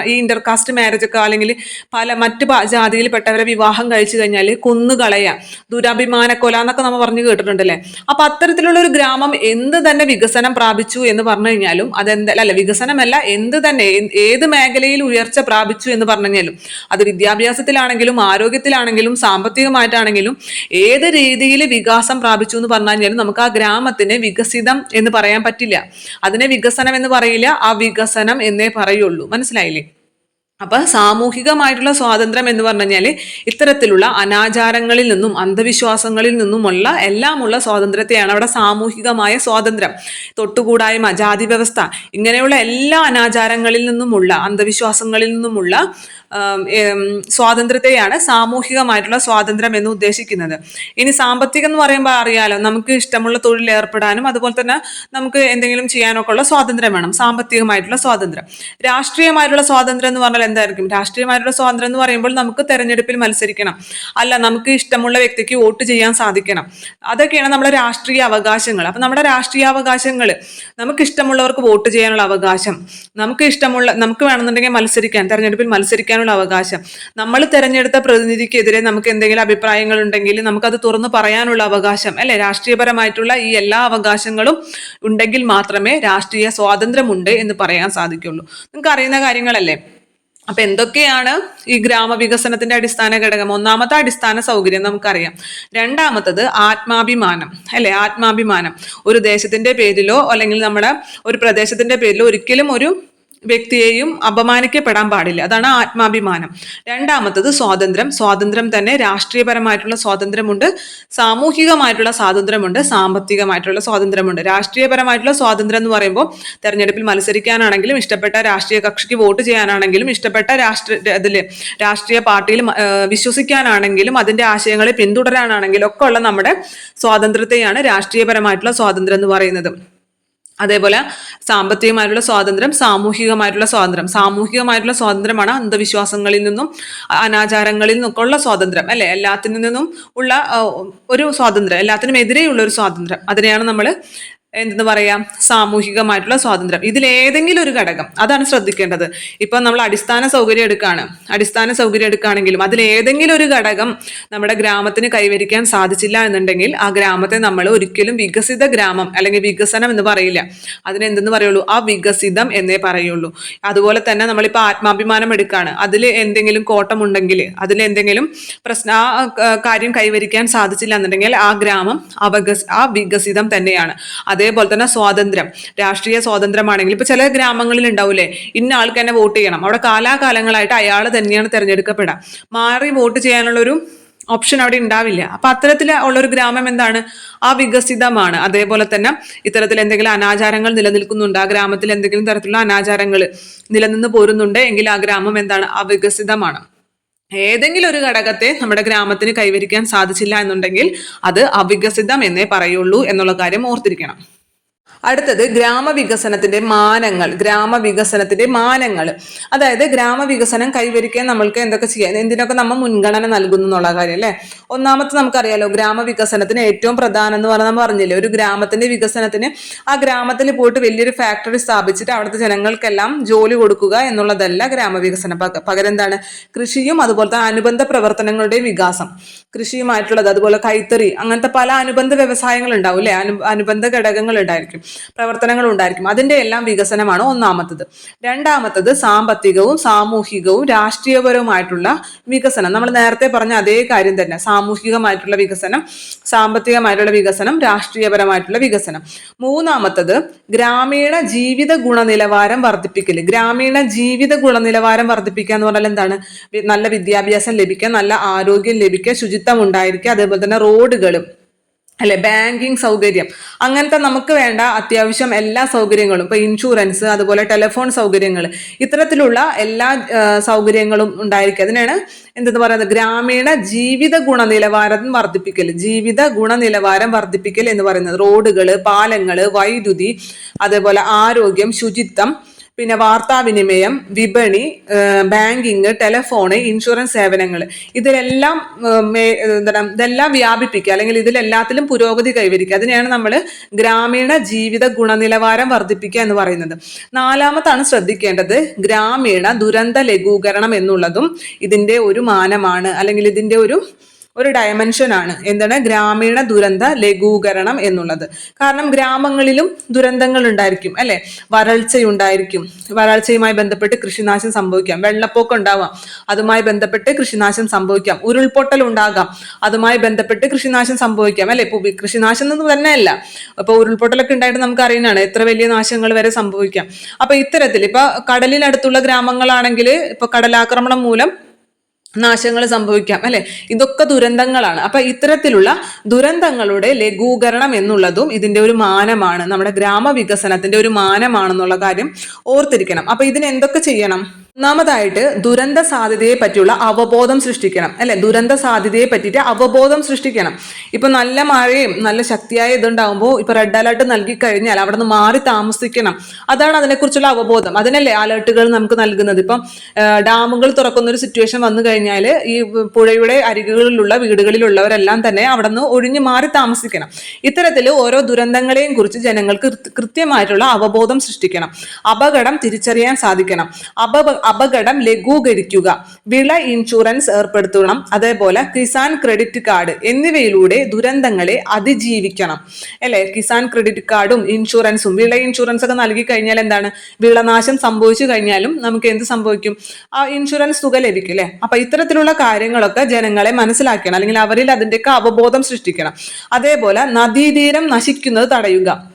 ഈ ഇന്റർകാസ്റ്റ് മാരേജ് ഒക്കെ അല്ലെങ്കിൽ പല മറ്റ് ജാതിയിൽപ്പെട്ടവരെ വിവാഹം കഴിച്ചു കഴിഞ്ഞാൽ കുന്നുകളയ. ദുരാഭിമാന കൊല എന്നൊക്കെ നമ്മൾ പറഞ്ഞു കേട്ടിട്ടുണ്ടല്ലേ? അപ്പൊ അത്തരത്തിലുള്ള ഒരു ഗ്രാമം എന്ത് തന്നെ വികസനം പ്രാപിച്ചു എന്ന് പറഞ്ഞു കഴിഞ്ഞാലും അതെന്ത അല്ല വികസനമല്ല എന്ത് തന്നെ ഏത് മേഖലയിൽ ഉയർച്ച പ്രാപിച്ചു എന്ന് പറഞ്ഞു കഴിഞ്ഞാലും അത് വിദ്യാഭ്യാസത്തിലാണെങ്കിലും ആരോഗ്യത്തിലാണെങ്കിലും സാമ്പത്തികമായിട്ടാണെങ്കിലും ഏത് രീതിയിൽ വികാസം പ്രാപിച്ചു എന്ന് പറഞ്ഞു കഴിഞ്ഞാലും നമുക്ക് ആ ഗ്രാമത്തിന് വികസിതം എന്ന് പറയാൻ പറ്റില്ല. അതിനെ വികസനം എന്ന് പറയില്ല ആ വികസനം എന്നേ പറയുള്ളൂ. മനസ്സിലായില്ലേ? അപ്പൊ സാമൂഹികമായിട്ടുള്ള സ്വാതന്ത്ര്യം എന്ന് പറഞ്ഞു കഴിഞ്ഞാൽ ഇത്തരത്തിലുള്ള അനാചാരങ്ങളിൽ നിന്നും അന്ധവിശ്വാസങ്ങളിൽ നിന്നുമുള്ള എല്ലാമുള്ള സ്വാതന്ത്ര്യത്തെയാണ് അവിടെ സാമൂഹികമായ സ്വാതന്ത്ര്യം. തൊട്ടുകൂടായ്മ ജാതി വ്യവസ്ഥ ഇങ്ങനെയുള്ള എല്ലാ അനാചാരങ്ങളിൽ നിന്നുമുള്ള അന്ധവിശ്വാസങ്ങളിൽ നിന്നുമുള്ള സ്വാതന്ത്ര്യത്തെയാണ് സാമൂഹികമായിട്ടുള്ള സ്വാതന്ത്ര്യം എന്ന് ഉദ്ദേശിക്കുന്നത്. ഇനി സാമ്പത്തികം എന്ന് പറയുമ്പോൾ അറിയാലോ നമുക്ക് ഇഷ്ടമുള്ള തൊഴിൽ ഏർപ്പെടാനും അതുപോലെ തന്നെ നമുക്ക് എന്തെങ്കിലും ചെയ്യാനൊക്കെ ഉള്ള സ്വാതന്ത്ര്യം വേണം സാമ്പത്തികമായിട്ടുള്ള സ്വാതന്ത്ര്യം. രാഷ്ട്രീയമായിട്ടുള്ള സ്വാതന്ത്ര്യം എന്ന് പറഞ്ഞാൽ എന്തായിരിക്കും? രാഷ്ട്രീയമായിട്ടുള്ള സ്വാതന്ത്ര്യം എന്ന് പറയുമ്പോൾ നമുക്ക് തെരഞ്ഞെടുപ്പിൽ മത്സരിക്കണം. അല്ല നമുക്ക് ഇഷ്ടമുള്ള വ്യക്തിക്ക് വോട്ട് ചെയ്യാൻ സാധിക്കണം. അതൊക്കെയാണ് നമ്മുടെ രാഷ്ട്രീയ അവകാശങ്ങൾ. അപ്പൊ നമ്മുടെ രാഷ്ട്രീയ അവകാശങ്ങൾ നമുക്ക് ഇഷ്ടമുള്ളവർക്ക് വോട്ട് ചെയ്യാനുള്ള അവകാശം നമുക്ക് ഇഷ്ടമുള്ള നമുക്ക് വേണമെന്നുണ്ടെങ്കിൽ മത്സരിക്കാൻ തെരഞ്ഞെടുപ്പിൽ മത്സരിക്കാനുള്ള അവകാശം. നമ്മൾ തെരഞ്ഞെടുത്ത പ്രതിനിധിക്കെതിരെ നമുക്ക് എന്തെങ്കിലും അഭിപ്രായങ്ങൾ ഉണ്ടെങ്കിൽ നമുക്കത് തുറന്നു പറയാനുള്ള അവകാശം അല്ലെ? രാഷ്ട്രീയപരമായിട്ടുള്ള ഈ എല്ലാ അവകാശങ്ങളും ഉണ്ടെങ്കിൽ മാത്രമേ രാഷ്ട്രീയ സ്വാതന്ത്ര്യമുണ്ട് എന്ന് പറയാൻ സാധിക്കുള്ളൂ. നിങ്ങൾക്ക് അറിയുന്ന കാര്യങ്ങളല്ലേ? അപ്പൊ എന്തൊക്കെയാണ് ഈ ഗ്രാമവികസനത്തിന്റെ അടിസ്ഥാന ഘടകം? ഒന്നാമത്തെ അടിസ്ഥാന സൗകര്യം നമുക്കറിയാം. രണ്ടാമത്തത് ആത്മാഭിമാനം അല്ലെ? ആത്മാഭിമാനം. ഒരു ദേശത്തിന്റെ പേരിലോ അല്ലെങ്കിൽ നമ്മുടെ ഒരു പ്രദേശത്തിന്റെ പേരിലോ ഒരിക്കലും ഒരു വ്യക്തിയെയും അപമാനിക്കപ്പെടാൻ പാടില്ല. അതാണ് ആത്മാഭിമാനം. രണ്ടാമത്തത് സ്വാതന്ത്ര്യം. സ്വാതന്ത്ര്യം തന്നെ രാഷ്ട്രീയപരമായിട്ടുള്ള സ്വാതന്ത്ര്യമുണ്ട്. സാമൂഹികമായിട്ടുള്ള സ്വാതന്ത്ര്യമുണ്ട്. സാമ്പത്തികമായിട്ടുള്ള സ്വാതന്ത്ര്യമുണ്ട്. രാഷ്ട്രീയപരമായിട്ടുള്ള സ്വാതന്ത്ര്യം എന്ന് പറയുമ്പോൾ തെരഞ്ഞെടുപ്പിൽ മത്സരിക്കാനാണെങ്കിലും ഇഷ്ടപ്പെട്ട രാഷ്ട്രീയ കക്ഷിക്ക് വോട്ട് ചെയ്യാനാണെങ്കിലും ഇഷ്ടപ്പെട്ട രാഷ്ട്രീയ അതിൽ രാഷ്ട്രീയ പാർട്ടിയിൽ വിശ്വസിക്കാനാണെങ്കിലും അതിന്റെ ആശയങ്ങളെ പിന്തുടരാനാണെങ്കിലും ഒക്കെ ഉള്ള നമ്മുടെ സ്വാതന്ത്ര്യത്തെയാണ് രാഷ്ട്രീയപരമായിട്ടുള്ള സ്വാതന്ത്ര്യം എന്ന് പറയുന്നത്. അതേപോലെ സാമ്പത്തികമായിട്ടുള്ള സ്വാതന്ത്ര്യം സാമൂഹികമായിട്ടുള്ള സ്വാതന്ത്ര്യം. സാമൂഹികമായിട്ടുള്ള സ്വാതന്ത്ര്യമാണ് അന്ധവിശ്വാസങ്ങളിൽ നിന്നും അനാചാരങ്ങളിൽ നിന്നൊക്കെ ഉള്ള സ്വാതന്ത്ര്യം അല്ലെ? എല്ലാത്തിൽ നിന്നും ഉള്ള ഒരു സ്വാതന്ത്ര്യം എല്ലാത്തിനും എതിരെയുള്ള ഒരു സ്വാതന്ത്ര്യം. അതിനെയാണ് നമ്മൾ എന്തെന്ന് പറയാം സാമൂഹികമായിട്ടുള്ള സ്വാതന്ത്ര്യം. ഇതിലേതെങ്കിലും ഒരു ഘടകം അതാണ് ശ്രദ്ധിക്കേണ്ടത്. ഇപ്പം നമ്മൾ അടിസ്ഥാന സൗകര്യം എടുക്കുകയാണ് അടിസ്ഥാന സൗകര്യം എടുക്കുകയാണെങ്കിലും അതിലേതെങ്കിലും ഒരു ഘടകം നമ്മുടെ ഗ്രാമത്തിന് കൈവരിക്കാൻ സാധിച്ചില്ല എന്നുണ്ടെങ്കിൽ ആ ഗ്രാമത്തെ നമ്മൾ ഒരിക്കലും വികസിത ഗ്രാമം അല്ലെങ്കിൽ വികസനം എന്ന് പറയില്ല. അതിനെന്തെന്ന് പറയുള്ളൂ? ആ വികസിതം എന്നേ പറയുള്ളൂ. അതുപോലെ തന്നെ നമ്മളിപ്പോൾ ആത്മാഭിമാനം എടുക്കുകയാണ് അതിൽ എന്തെങ്കിലും കോട്ടമുണ്ടെങ്കിൽ അതിൽ എന്തെങ്കിലും പ്രശ്ന ആ കാര്യം കൈവരിക്കാൻ സാധിച്ചില്ല എന്നുണ്ടെങ്കിൽ ആ ഗ്രാമം അവകസ് ആ വികസിതം തന്നെയാണ്. അതേപോലെ തന്നെ സ്വാതന്ത്ര്യം. രാഷ്ട്രീയ സ്വാതന്ത്ര്യമാണെങ്കിൽ ഇപ്പൊ ചില ഗ്രാമങ്ങളിൽ ഉണ്ടാവില്ലേ ഇന്ന ആൾക്ക് തന്നെ വോട്ട് ചെയ്യണം. അവിടെ കാലാകാലങ്ങളായിട്ട് അയാൾ തന്നെയാണ് തിരഞ്ഞെടുക്കപ്പെടുക. മാറി വോട്ട് ചെയ്യാനുള്ളൊരു ഓപ്ഷൻ അവിടെ ഉണ്ടാവില്ല. അപ്പൊ അത്തരത്തിൽ ഉള്ളൊരു ഗ്രാമം എന്താണ്? ആ വികസിതമാണ് അതേപോലെ തന്നെ ഇത്തരത്തിൽ എന്തെങ്കിലും അനാചാരങ്ങൾ നിലനിൽക്കുന്നുണ്ട്. ആ ഗ്രാമത്തിൽ എന്തെങ്കിലും തരത്തിലുള്ള അനാചാരങ്ങൾ നിലനിന്ന് പോരുന്നുണ്ട് എങ്കിൽ ആ ഗ്രാമം എന്താണ്? അവികസിതമാണ്. ഏതെങ്കിലും ഒരു ഘടകത്തെ നമ്മുടെ ഗ്രാമത്തിന് കൈവരിക്കാൻ സാധിച്ചില്ല എന്നുണ്ടെങ്കിൽ അത് അവികസിതം എന്നേ പറയുള്ളൂ എന്നുള്ള കാര്യം ഓർത്തിരിക്കണം. അടുത്തത് ഗ്രാമവികസനത്തിന്റെ മാനങ്ങൾ ഗ്രാമവികസനത്തിന്റെ മാനങ്ങൾ. അതായത് ഗ്രാമവികസനം കൈവരിക്കാൻ നമ്മൾക്ക് എന്തൊക്കെ ചെയ്യാം എന്തിനൊക്കെ നമ്മൾ മുൻഗണന നൽകുന്നു എന്നുള്ള കാര്യം അല്ലേ? ഒന്നാമത്തെ നമുക്കറിയാലോ ഗ്രാമവികസനത്തിന് ഏറ്റവും പ്രധാനം എന്ന് പറഞ്ഞാൽ നമ്മൾ പറഞ്ഞില്ലേ ഒരു ഗ്രാമത്തിന്റെ വികസനത്തിന് ആ ഗ്രാമത്തിൽ പോയിട്ട് വലിയൊരു ഫാക്ടറി സ്ഥാപിച്ചിട്ട് അവിടുത്തെ ജനങ്ങൾക്കെല്ലാം ജോലി കൊടുക്കുക എന്നുള്ളതല്ല ഗ്രാമവികസനം. പകരം എന്താണ് കൃഷിയും അതുപോലത്തെ അനുബന്ധ പ്രവർത്തനങ്ങളുടെയും വികാസം. കൃഷിയുമായിട്ടുള്ളത് അതുപോലെ കൈത്തറി അങ്ങനത്തെ പല അനുബന്ധ വ്യവസായങ്ങൾ ഉണ്ടാവും അല്ലെ? അനു അനുബന്ധ ഘടകങ്ങൾ ഉണ്ടായിരിക്കും പ്രവർത്തനങ്ങൾ ഉണ്ടായിരിക്കും അതിന്റെ എല്ലാം വികസനമാണ് ഒന്നാമത്തത്. രണ്ടാമത്തത് സാമ്പത്തികവും സാമൂഹികവും രാഷ്ട്രീയപരവുമായിട്ടുള്ള വികസനം. നമ്മൾ നേരത്തെ പറഞ്ഞ അതേ കാര്യം തന്നെ സാമൂഹികമായിട്ടുള്ള വികസനം സാമ്പത്തികമായിട്ടുള്ള വികസനം രാഷ്ട്രീയപരമായിട്ടുള്ള വികസനം. മൂന്നാമത്തത് ഗ്രാമീണ ജീവിത ഗുണനിലവാരം വർദ്ധിപ്പിക്കൽ ഗ്രാമീണ ജീവിത ഗുണനിലവാരം വർദ്ധിപ്പിക്കുക എന്ന് പറഞ്ഞാൽ എന്താണ്? നല്ല വിദ്യാഭ്യാസം ലഭിക്കുക നല്ല ആരോഗ്യം ലഭിക്കുക ശുചിത്വം ഉണ്ടായിരിക്കുക അതേപോലെ തന്നെ റോഡുകളും അല്ലെ ബാങ്കിങ് സൗകര്യം. അങ്ങനത്തെ നമുക്ക് വേണ്ട അത്യാവശ്യം എല്ലാ സൗകര്യങ്ങളും ഇപ്പൊ ഇൻഷുറൻസ് അതുപോലെ ടെലിഫോൺ സൗകര്യങ്ങൾ ഇത്തരത്തിലുള്ള എല്ലാ സൗകര്യങ്ങളും ഉണ്ടായിരിക്കുക അതിനാണ് എന്തെന്ന് പറയുന്നത്? ഗ്രാമീണ ജീവിത ഗുണനിലവാരം വർദ്ധിപ്പിക്കൽ ജീവിത ഗുണനിലവാരം വർദ്ധിപ്പിക്കൽ എന്ന് പറയുന്നത്. റോഡുകൾ പാലങ്ങൾ വൈദ്യുതി അതേപോലെ ആരോഗ്യം ശുചിത്വം പിന്നെ വാർത്താവിനിമയം വിപണി ബാങ്കിങ് ടെലഫോണ് ഇൻഷുറൻസ് സേവനങ്ങൾ. ഇതിലെല്ലാം എന്താണ് ഇതെല്ലാം വ്യാപിപ്പിക്കുക അല്ലെങ്കിൽ ഇതിലെല്ലാത്തിലും പുരോഗതി കൈവരിക്കുക. അതിനെയാണ് നമ്മൾ ഗ്രാമീണ ജീവിത ഗുണനിലവാരം വർദ്ധിപ്പിക്കുക എന്ന് പറയുന്നത്. നാലാമത്താണ് ശ്രദ്ധിക്കേണ്ടത് ഗ്രാമീണ ദുരന്ത ലഘൂകരണം എന്നുള്ളതും ഇതിന്റെ ഒരു മാനമാണ് അല്ലെങ്കിൽ ഇതിന്റെ ഒരു ഒരു ഡയമെൻഷൻ ആണ്. എന്താണ്? ഗ്രാമീണ ദുരന്ത ലഘൂകരണം എന്നുള്ളത്. കാരണം ഗ്രാമങ്ങളിലും ദുരന്തങ്ങൾ ഉണ്ടായിരിക്കും അല്ലെ? വരൾച്ചയുണ്ടായിരിക്കും. വരൾച്ചയുമായി ബന്ധപ്പെട്ട് കൃഷിനാശം സംഭവിക്കാം. വെള്ളപ്പൊക്കം ഉണ്ടാവാം. അതുമായി ബന്ധപ്പെട്ട് കൃഷിനാശം സംഭവിക്കാം. ഉരുൾപൊട്ടൽ ഉണ്ടാകാം. അതുമായി ബന്ധപ്പെട്ട് കൃഷിനാശം സംഭവിക്കാം അല്ലെ? ഇപ്പൊ കൃഷിനാശം എന്ന് തന്നെയല്ല. ഇപ്പൊ ഉരുൾപൊട്ടലൊക്കെ ഉണ്ടായിട്ട് നമുക്ക് അറിയുന്നതാണ്. എത്ര വലിയ നാശങ്ങൾ വരെ സംഭവിക്കാം. അപ്പൊ ഇത്തരത്തിൽ ഇപ്പൊ കടലിനടുത്തുള്ള ഗ്രാമങ്ങളാണെങ്കിൽ ഇപ്പൊ കടലാക്രമണം മൂലം നാശങ്ങൾ സംഭവിക്കാം അല്ലെ? ഇതൊക്കെ ദുരന്തങ്ങളാണ്. അപ്പൊ ഇത്തരത്തിലുള്ള ദുരന്തങ്ങളുടെ ലഘൂകരണം എന്നുള്ളതും ഇതിന്റെ ഒരു മാനമാണ്. നമ്മുടെ ഗ്രാമവികസനത്തിന്റെ ഒരു മാനമാണെന്നുള്ള കാര്യം ഓർത്തിരിക്കണം. അപ്പൊ ഇതിന് എന്തൊക്കെ ചെയ്യണം? ഒന്നാമതായിട്ട് ദുരന്ത സാധ്യതയെ പറ്റിയുള്ള അവബോധം സൃഷ്ടിക്കണം അല്ലെ? ദുരന്ത സാധ്യതയെ പറ്റിയിട്ട് അവബോധം സൃഷ്ടിക്കണം. ഇപ്പൊ നല്ല മഴയും നല്ല ശക്തിയായ ഇതുണ്ടാകുമ്പോൾ ഇപ്പൊ റെഡ് അലർട്ട് നൽകി കഴിഞ്ഞാൽ അവിടെ നിന്ന് മാറി താമസിക്കണം. അതാണ് അതിനെക്കുറിച്ചുള്ള അവബോധം. അതിനല്ലേ അലർട്ടുകൾ നമുക്ക് നൽകുന്നത്? ഇപ്പം ഡാമുകൾ തുറക്കുന്ന ഒരു സിറ്റുവേഷൻ വന്നു കഴിഞ്ഞാൽ ഈ പുഴയുടെ അരികുകളിലുള്ള വീടുകളിലുള്ളവരെല്ലാം തന്നെ അവിടെ നിന്ന് ഒഴിഞ്ഞു മാറി താമസിക്കണം. ഇത്തരത്തിൽ ഓരോ ദുരന്തങ്ങളെയും കുറിച്ച് ജനങ്ങൾക്ക് കൃത്യ- കൃത്യമായിട്ടുള്ള അവബോധം സൃഷ്ടിക്കണം. അപകടം തിരിച്ചറിയാൻ സാധിക്കണം. അപ അപകടം ലഘൂകരിക്കുക. വിള ഇൻഷുറൻസ് ഏർപ്പെടുത്തണം. അതേപോലെ കിസാൻ ക്രെഡിറ്റ് കാർഡ് എന്നിവയിലൂടെ ദുരന്തങ്ങളെ അതിജീവിക്കണം. അല്ലെ? കിസാൻ ക്രെഡിറ്റ് കാർഡും ഇൻഷുറൻസും വിള ഇൻഷുറൻസ് ഒക്കെ നൽകി കഴിഞ്ഞാൽ എന്താണ്? വിളനാശം സംഭവിച്ചു കഴിഞ്ഞാലും നമുക്ക് എന്ത് സംഭവിക്കും? ആ ഇൻഷുറൻസ് തുക ലഭിക്കും അല്ലെ? അപ്പൊ ഇത്തരത്തിലുള്ള കാര്യങ്ങളൊക്കെ ജനങ്ങളെ മനസ്സിലാക്കണം. അല്ലെങ്കിൽ അവരിൽ അതിന്റെയൊക്കെ അവബോധം സൃഷ്ടിക്കണം. അതേപോലെ നദീതീരം നശിക്കുന്നത് തടയുക.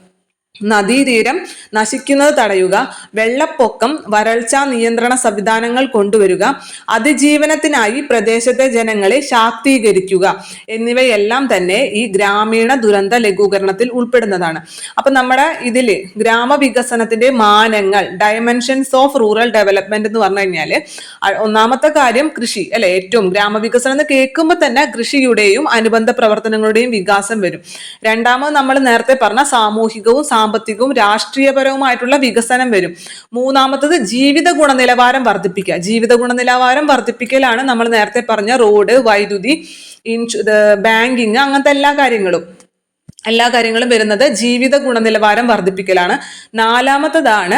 നദീതീരം നശിക്കുന്നത് തടയുക വെള്ളപ്പൊക്കം വരൾച്ച നിയന്ത്രണ സംവിധാനങ്ങൾ കൊണ്ടുവരിക അതിജീവനത്തിനായി പ്രദേശത്തെ ജനങ്ങളെ ശാക്തീകരിക്കുക എന്നിവയെല്ലാം തന്നെ ഈ ഗ്രാമീണ ദുരന്ത ലഘൂകരണത്തിൽ ഉൾപ്പെടുന്നതാണ്. അപ്പൊ നമ്മുടെ ഇതിൽ ഗ്രാമവികസനത്തിന്റെ മാനങ്ങൾ ഡയമെൻഷൻസ് ഓഫ് റൂറൽ ഡെവലപ്മെന്റ് എന്ന് പറഞ്ഞു കഴിഞ്ഞാൽ ഒന്നാമത്തെ കാര്യം കൃഷി അല്ലെ? ഏറ്റവും ഗ്രാമവികസനം എന്ന് കേൾക്കുമ്പോൾ തന്നെ കൃഷിയുടെയും അനുബന്ധ പ്രവർത്തനങ്ങളുടെയും വികാസം വരും. രണ്ടാമത് നമ്മൾ നേരത്തെ പറഞ്ഞ സാമൂഹികവും സാമ്പത്തികവും രാഷ്ട്രീയപരവുമായിട്ടുള്ള വികസനം വരും. മൂന്നാമത്തത് ജീവിത ഗുണനിലവാരം വർദ്ധിപ്പിക്കുക. ജീവിത ഗുണനിലവാരം വർദ്ധിപ്പിക്കലാണ് നമ്മൾ നേരത്തെ പറഞ്ഞ റോഡ് വൈദ്യുതി ഇൻഷു ബാങ്കിങ് അങ്ങനത്തെ എല്ലാ കാര്യങ്ങളും. എല്ലാ കാര്യങ്ങളും വരുന്നത് ജീവിത ഗുണനിലവാരം വർദ്ധിപ്പിക്കലാണ്. നാലാമത്തതാണ്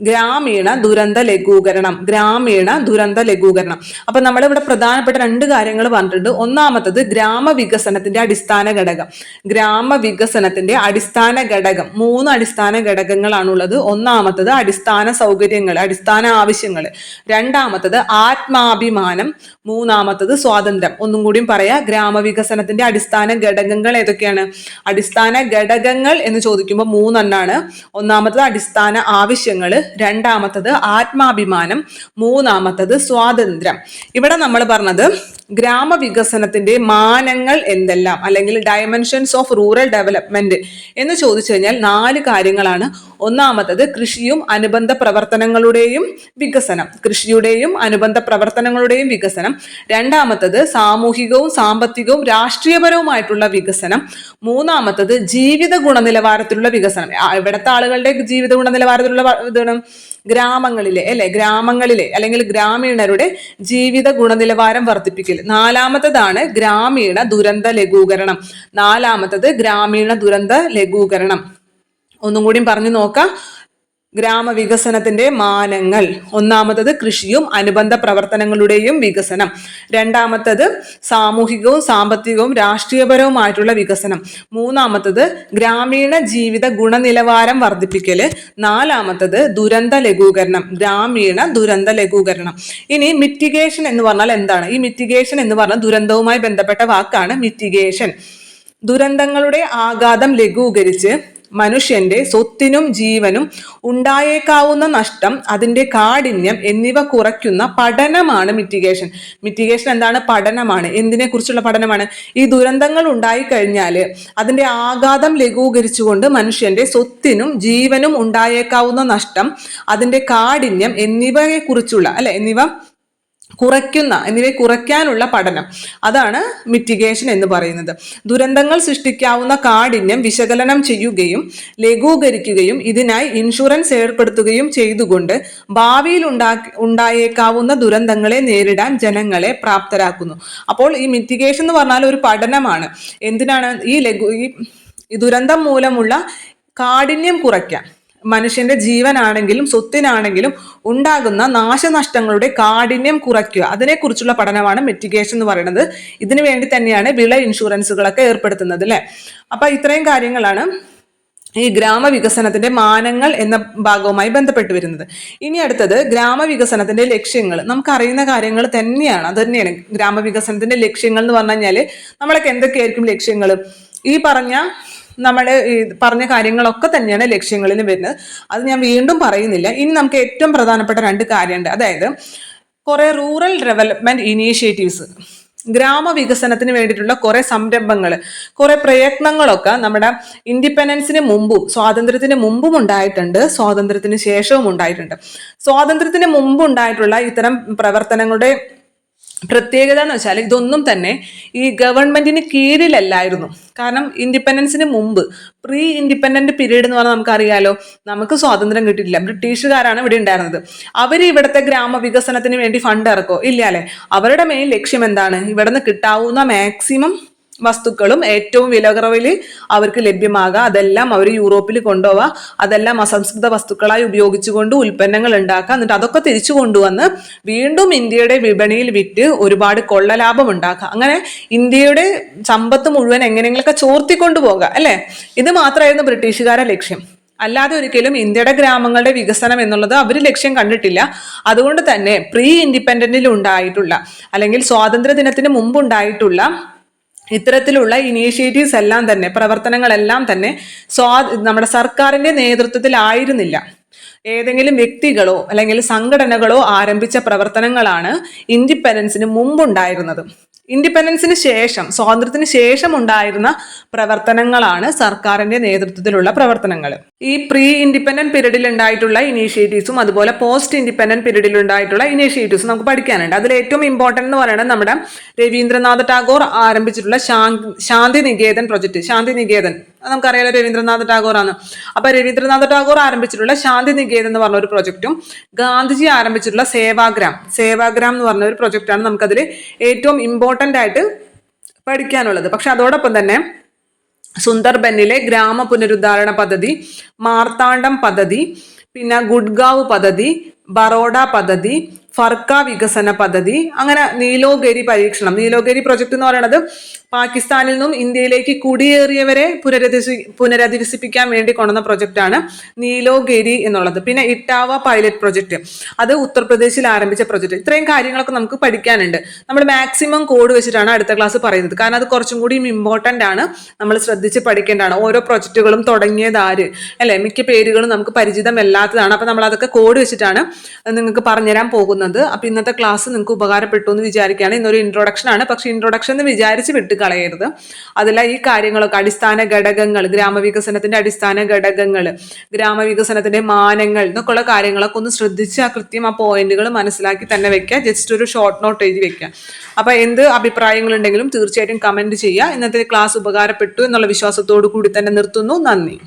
ഗ്രാമീണ ദുരന്ത ലഘൂകരണം ഗ്രാമീണ ദുരന്ത ലഘൂകരണം. അപ്പൊ നമ്മളിവിടെ പ്രധാനപ്പെട്ട രണ്ട് കാര്യങ്ങൾ പറഞ്ഞിട്ടുണ്ട്. ഒന്നാമത്തത് ഗ്രാമവികസനത്തിന്റെ അടിസ്ഥാന ഘടകം. ഗ്രാമവികസനത്തിന്റെ അടിസ്ഥാന ഘടകം. മൂന്ന് അടിസ്ഥാന ഘടകങ്ങളാണുള്ളത്. ഒന്നാമത്തത് അടിസ്ഥാന സൗകര്യങ്ങൾ അടിസ്ഥാന ആവശ്യങ്ങൾ. രണ്ടാമത്തത് ആത്മാഭിമാനം. മൂന്നാമത്തത് സ്വാതന്ത്ര്യം. ഒന്നും കൂടിയും പറയാ ഗ്രാമവികസനത്തിന്റെ അടിസ്ഥാന ഘടകങ്ങൾ ഏതൊക്കെയാണ്? അടിസ്ഥാന ഘടകങ്ങൾ എന്ന് ചോദിക്കുമ്പോൾ മൂന്നെണ്ണാണ്. ഒന്നാമത്തത് അടിസ്ഥാന ആവശ്യങ്ങൾ രണ്ടാമത്തത് ആത്മാഭിമാനം മൂന്നാമത്തത് സ്വാതന്ത്ര്യം. ഇവിടെ നമ്മൾ പറഞ്ഞത് ഗ്രാമവികസനത്തിന്റെ മാനങ്ങൾ എന്തെല്ലാം? അല്ലെങ്കിൽ ഡയമെൻഷൻസ് ഓഫ് റൂറൽ ഡെവലപ്മെന്റ് എന്ന് ചോദിച്ചു കഴിഞ്ഞാൽ നാല് കാര്യങ്ങളാണ്. ഒന്നാമത്തത് കൃഷിയും അനുബന്ധ പ്രവർത്തനങ്ങളുടെയും വികസനം. കൃഷിയുടെയും അനുബന്ധ പ്രവർത്തനങ്ങളുടെയും വികസനം. രണ്ടാമത്തത് സാമൂഹികവും സാമ്പത്തികവും രാഷ്ട്രീയപരവുമായിട്ടുള്ള വികസനം. മൂന്നാമത്തത് ജീവിത ഗുണനിലവാരത്തിലുള്ള വികസനം. ഇവിടുത്തെ ആളുകളുടെ ജീവിത ഗുണനിലവാരത്തിലുള്ള ഇതാണ്. ഗ്രാമങ്ങളിലെ അല്ലെ? ഗ്രാമങ്ങളിലെ അല്ലെങ്കിൽ ഗ്രാമീണരുടെ ജീവിത ഗുണനിലവാരം വർദ്ധിപ്പിക്കൽ. നാലാമത്തതാണ് ഗ്രാമീണ ദുരന്ത ലഘൂകരണം. നാലാമത്തത് ഗ്രാമീണ ദുരന്ത ലഘൂകരണം. ഒന്നും കൂടി പറഞ്ഞു നോക്കാം. ഗ്രാമവികസനത്തിന്റെ മാനങ്ങൾ. ഒന്നാമത്തത് കൃഷിയും അനുബന്ധ പ്രവർത്തനങ്ങളുടെയും വികസനം. രണ്ടാമത്തത് സാമൂഹികവും സാമ്പത്തികവും രാഷ്ട്രീയപരവുമായിട്ടുള്ള വികസനം. മൂന്നാമത്തത് ഗ്രാമീണ ജീവിത ഗുണനിലവാരം വർദ്ധിപ്പിക്കൽ നാലാമത്തത് ദുരന്ത ലഘൂകരണം. ഗ്രാമീണ ദുരന്ത ലഘൂകരണം. ഇനി മിറ്റിഗേഷൻ എന്ന് പറഞ്ഞാൽ എന്താണ്? ഈ മിറ്റിഗേഷൻ എന്ന് പറഞ്ഞാൽ ദുരന്തവുമായി ബന്ധപ്പെട്ട വാക്കാണ് മിറ്റിഗേഷൻ ദുരന്തങ്ങളുടെ ആഘാതം ലഘൂകരിച്ച് മനുഷ്യന്റെ സ്വത്തിനും ജീവനും ഉണ്ടായേക്കാവുന്ന നഷ്ടം അതിന്റെ കാഠിന്യം എന്നിവ കുറയ്ക്കുന്ന പഠനമാണ് മിറ്റിഗേഷൻ മിറ്റിഗേഷൻ എന്താണ്? പഠനമാണ്. എന്തിനെ കുറിച്ചുള്ള പഠനമാണ്? ഈ ദുരന്തങ്ങൾ ഉണ്ടായിക്കഴിഞ്ഞാൽ അതിന്റെ ആഘാതം ലഘൂകരിച്ചുകൊണ്ട് മനുഷ്യന്റെ സ്വത്തിനും ജീവനും ഉണ്ടായേക്കാവുന്ന നഷ്ടം അതിന്റെ കാഠിന്യം എന്നിവയെ കുറിച്ചുള്ള അല്ലെ എന്നിവ കുറയ്ക്കുന്ന എന്നിവയെ കുറയ്ക്കാനുള്ള പഠനം. അതാണ് മിറ്റിഗേഷൻ എന്ന് പറയുന്നത്. ദുരന്തങ്ങൾ സൃഷ്ടിക്കാവുന്ന കാഠിന്യം വിശകലനം ചെയ്യുകയും ലഘൂകരിക്കുകയും ഇതിനായി ഇൻഷുറൻസ് ഏർപ്പെടുത്തുകയും ചെയ്തുകൊണ്ട് ഭാവിയിൽ ഉണ്ടായേക്കാവുന്ന ദുരന്തങ്ങളെ നേരിടാൻ ജനങ്ങളെ പ്രാപ്തരാക്കുന്നു. അപ്പോൾ ഈ മിറ്റിഗേഷൻ എന്ന് പറഞ്ഞാൽ ഒരു പഠനമാണ്. എന്തിനാണ്? ഈ ലഘു ഈ ദുരന്തം മൂലമുള്ള കാഠിന്യം കുറയ്ക്കാൻ. മനുഷ്യന്റെ ജീവനാണെങ്കിലും സ്വത്തിനാണെങ്കിലും ഉണ്ടാകുന്ന നാശനഷ്ടങ്ങളുടെ കാഠിന്യം കുറയ്ക്കുക. അതിനെക്കുറിച്ചുള്ള പഠനമാണ് മെറ്റിഗേഷൻ എന്ന് പറയുന്നത്. ഇതിനു വേണ്ടി തന്നെയാണ് വിള ഇൻഷുറൻസുകളൊക്കെ ഏർപ്പെടുത്തുന്നത് അല്ലെ അപ്പൊ ഇത്രയും കാര്യങ്ങളാണ് ഈ ഗ്രാമവികസനത്തിന്റെ മാനങ്ങൾ എന്ന ഭാഗവുമായി ബന്ധപ്പെട്ട് വരുന്നത്. ഇനി അടുത്തത് ഗ്രാമവികസനത്തിന്റെ ലക്ഷ്യങ്ങൾ. നമുക്കറിയുന്ന കാര്യങ്ങൾ തന്നെയാണ്. അത് തന്നെയാണ്. ഗ്രാമവികസനത്തിന്റെ ലക്ഷ്യങ്ങൾ എന്ന് പറഞ്ഞു കഴിഞ്ഞാൽ നമ്മളൊക്കെ എന്തൊക്കെയായിരിക്കും ലക്ഷ്യങ്ങൾ ഈ പറഞ്ഞ നമ്മൾ ഈ പറഞ്ഞ കാര്യങ്ങളൊക്കെ തന്നെയാണ് ലക്ഷ്യങ്ങളിൽ വരുന്നത്. അത് ഞാൻ വീണ്ടും പറയുന്നില്ല. ഇനി നമുക്ക് ഏറ്റവും പ്രധാനപ്പെട്ട രണ്ട് കാര്യമുണ്ട് അതായത് കുറെ റൂറൽ ഡെവലപ്മെന്റ് ഇനീഷ്യേറ്റീവ്സ് ഗ്രാമവികസനത്തിന് വേണ്ടിയിട്ടുള്ള കുറെ സംരംഭങ്ങൾ കുറെ പ്രയത്നങ്ങളൊക്കെ നമ്മുടെ ഇൻഡിപെൻഡൻസിന് മുമ്പും സ്വാതന്ത്ര്യത്തിന് മുമ്പും ഉണ്ടായിട്ടുണ്ട്. സ്വാതന്ത്ര്യത്തിന് ശേഷവും ഉണ്ടായിട്ടുണ്ട്. സ്വാതന്ത്ര്യത്തിന് മുമ്പ് ഉണ്ടായിട്ടുള്ള ഇത്തരം പ്രവർത്തനങ്ങളുടെ പ്രത്യേകത എന്ന് വെച്ചാൽ ഇതൊന്നും തന്നെ ഈ ഗവൺമെന്റിന് കീഴിലല്ലായിരുന്നു. കാരണം ഇൻഡിപെൻഡൻസിന് മുമ്പ് പ്രീ ഇൻഡിപെൻഡന്റ് പീരീഡ് എന്ന് പറഞ്ഞാൽ നമുക്കറിയാലോ നമുക്ക് സ്വാതന്ത്ര്യം കിട്ടിയിട്ടില്ല. ബ്രിട്ടീഷുകാരാണ് ഇവിടെ ഉണ്ടായിരുന്നത്. അവർ ഇവിടുത്തെ ഗ്രാമവികസനത്തിന് വേണ്ടി ഫണ്ട് ഇറക്കോ ഇല്ല അവരുടെ മെയിൻ ലക്ഷ്യം എന്താണ്? ഇവിടെ നിന്ന് കിട്ടാവുന്ന മാക്സിമം വസ്തുക്കളും ഏറ്റവും വിലകുറവിൽ അവർക്ക് ലഭ്യമാകുക അതെല്ലാം അവർ യൂറോപ്പിൽ കൊണ്ടുപോവുക അതെല്ലാം അസംസ്കൃത വസ്തുക്കളായി ഉപയോഗിച്ചുകൊണ്ട് ഉൽപ്പന്നങ്ങൾ ഉണ്ടാക്കുക എന്നിട്ട് അതൊക്കെ തിരിച്ചു കൊണ്ടുവന്ന് വീണ്ടും ഇന്ത്യയുടെ വിപണിയിൽ വിറ്റ് ഒരുപാട് കൊള്ളലാഭം ഉണ്ടാക്കുക അങ്ങനെ ഇന്ത്യയുടെ സമ്പത്ത് മുഴുവൻ എങ്ങനെയെങ്കിലൊക്കെ ചോർത്തിക്കൊണ്ടു പോകുക അല്ലേ? ഇത് മാത്രമായിരുന്നു ബ്രിട്ടീഷുകാരുടെ ലക്ഷ്യം. അല്ലാതെ ഒരിക്കലും ഇന്ത്യയുടെ ഗ്രാമങ്ങളുടെ വികസനം എന്നുള്ളത് അവർ ലക്ഷ്യം കണ്ടിട്ടില്ല. അതുകൊണ്ട് തന്നെ പ്രീ ഇൻഡിപെൻഡന്റിൽ ഉണ്ടായിട്ടുള്ള അല്ലെങ്കിൽ സ്വാതന്ത്ര്യ ദിനത്തിന് മുമ്പ് ഉണ്ടായിട്ടുള്ള ഇത്തരത്തിലുള്ള ഇനീഷ്യേറ്റീവ്സ് എല്ലാം തന്നെ പ്രവർത്തനങ്ങളെല്ലാം തന്നെ സ്വാ നമ്മുടെ സർക്കാരിന്റെ നേതൃത്വത്തിലായിരുന്നില്ല. ഏതെങ്കിലും വ്യക്തികളോ അല്ലെങ്കിൽ സംഘടനകളോ ആരംഭിച്ച പ്രവർത്തനങ്ങളാണ് ഇൻഡിപെൻഡൻസിന് മുമ്പുണ്ടായിരുന്നത്. ഇൻഡിപെൻഡൻസിന് ശേഷം സ്വാതന്ത്ര്യത്തിന് ശേഷം ഉണ്ടായിരുന്ന പ്രവർത്തനങ്ങളാണ് സർക്കാരിന്റെ നേതൃത്വത്തിലുള്ള പ്രവർത്തനങ്ങൾ. ഈ പ്രീ ഇൻഡിപെൻഡന്റ് പീരീഡിൽ ഉണ്ടായിട്ടുള്ള ഇനീഷ്യേറ്റീവ്സും അതുപോലെ പോസ്റ്റ് ഇൻഡിപെൻഡന്റ് പീരീഡിൽ ഉണ്ടായിട്ടുള്ള ഇനീഷ്യേറ്റീവ്സും നമുക്ക് പഠിക്കാനുണ്ട്. അതിൽ ഏറ്റവും ഇമ്പോർട്ടന്റ് എന്ന് പറയുന്നത് നമ്മുടെ രവീന്ദ്രനാഥ് ടാഗോർ ആരംഭിച്ചിട്ടുള്ള ശാന്തി നികേതൻ പ്രൊജക്ട് ശാന്തി നികേതൻ നമുക്കറിയാലോ രവീന്ദ്രനാഥ് ടാഗോർ ആണ് അപ്പൊ രവീന്ദ്രനാഥ് ടാഗോർ ആരംഭിച്ചിട്ടുള്ള ശാന്തി നികേതൻ എന്ന് പറഞ്ഞ ഒരു പ്രൊജക്റ്റും ഗാന്ധിജി ആരംഭിച്ചിട്ടുള്ള സേവാഗ്രാം. സേവാഗ്രാം എന്ന് പറഞ്ഞ ഒരു പ്രൊജക്റ്റാണ് നമുക്കതിൽ ഏറ്റവും ഇമ്പോർട്ടന്റ് ആയിട്ട് പഠിക്കാനുള്ളത്. പക്ഷെ അതോടൊപ്പം തന്നെ സുന്ദർബനിലെ ഗ്രാമ പുനരുദ്ധാരണ പദ്ധതി മാർത്താണ്ഡം പദ്ധതി പിന്നെ ഗുഡ്ഗാവ് പദ്ധതി ബറോഡ പദ്ധതി ഫർക്ക വികസന പദ്ധതി അങ്ങനെ നീലോഗരി പരീക്ഷണം. നീലോഗരി പ്രൊജക്ട് എന്ന് പറയുന്നത് പാകിസ്ഥാനിൽ നിന്നും ഇന്ത്യയിലേക്ക് കുടിയേറിയവരെ പുനരധിവസി പുനരധിവസിപ്പിക്കാൻ വേണ്ടി കൊണ്ടുവന്ന പ്രൊജക്റ്റാണ് നീലോഗരി എന്നുള്ളത്. പിന്നെ ഇട്ടാവ പൈലറ്റ് പ്രൊജക്ട് അത് ഉത്തർപ്രദേശിൽ ആരംഭിച്ച പ്രൊജക്ട് ഇത്രയും കാര്യങ്ങളൊക്കെ നമുക്ക് പഠിക്കാനുണ്ട്. നമ്മൾ മാക്സിമം കോഡ് വെച്ചിട്ടാണ് അടുത്ത ക്ലാസ് പറയുന്നത്. കാരണം അത് കുറച്ചും കൂടി ഇമ്പോർട്ടന്റ് ആണ്. നമ്മൾ ശ്രദ്ധിച്ച് പഠിക്കേണ്ടതാണ്. ഓരോ പ്രൊജക്റ്റുകളും തുടങ്ങിയത് ആര്? അല്ലെ? മിക്ക പേരുകളും നമുക്ക് പരിചിതമല്ലാത്തതാണ്. അപ്പം നമ്മൾ അതൊക്കെ കോഡ് വെച്ചിട്ടാണ് നിങ്ങൾക്ക് പറഞ്ഞുതരാൻ പോകുന്നത്. അപ്പം ഇന്നത്തെ ക്ലാസ് നിങ്ങൾക്ക് ഉപകാരപ്പെട്ടു എന്ന് വിചാരിക്കുകയാണ്. ഇന്നൊരു ഇൻട്രൊഡക്ഷൻ ആണ്. പക്ഷേ ഇൻട്രൊഡക്ഷൻ എന്ന് വിചാരിച്ച് വിട്ട് കളയരുത് അതിൽ ഈ കാര്യങ്ങളൊക്കെ അടിസ്ഥാന ഘടകങ്ങൾ ഗ്രാമവികസനത്തിന്റെ അടിസ്ഥാന ഘടകങ്ങൾ ഗ്രാമവികസനത്തിന്റെ മാനങ്ങൾ എന്നൊക്കെയുള്ള കാര്യങ്ങളൊക്കെ ഒന്ന് ശ്രദ്ധിച്ച് ആ കൃത്യം ആ പോയിന്റുകൾ മനസ്സിലാക്കി തന്നെ വെക്കുക. ജസ്റ്റ് ഒരു ഷോർട്ട് നോട്ട് എഴുതി വെക്കുക. അപ്പോൾ എന്ത് അഭിപ്രായങ്ങളുണ്ടെങ്കിലും തീർച്ചയായിട്ടും കമന്റ് ചെയ്യുക. ഇന്നത്തെ ക്ലാസ് ഉപകാരപ്പെട്ടു എന്നുള്ള വിശ്വാസത്തോടു കൂടി തന്നെ നിർത്തുന്നു. നന്ദി.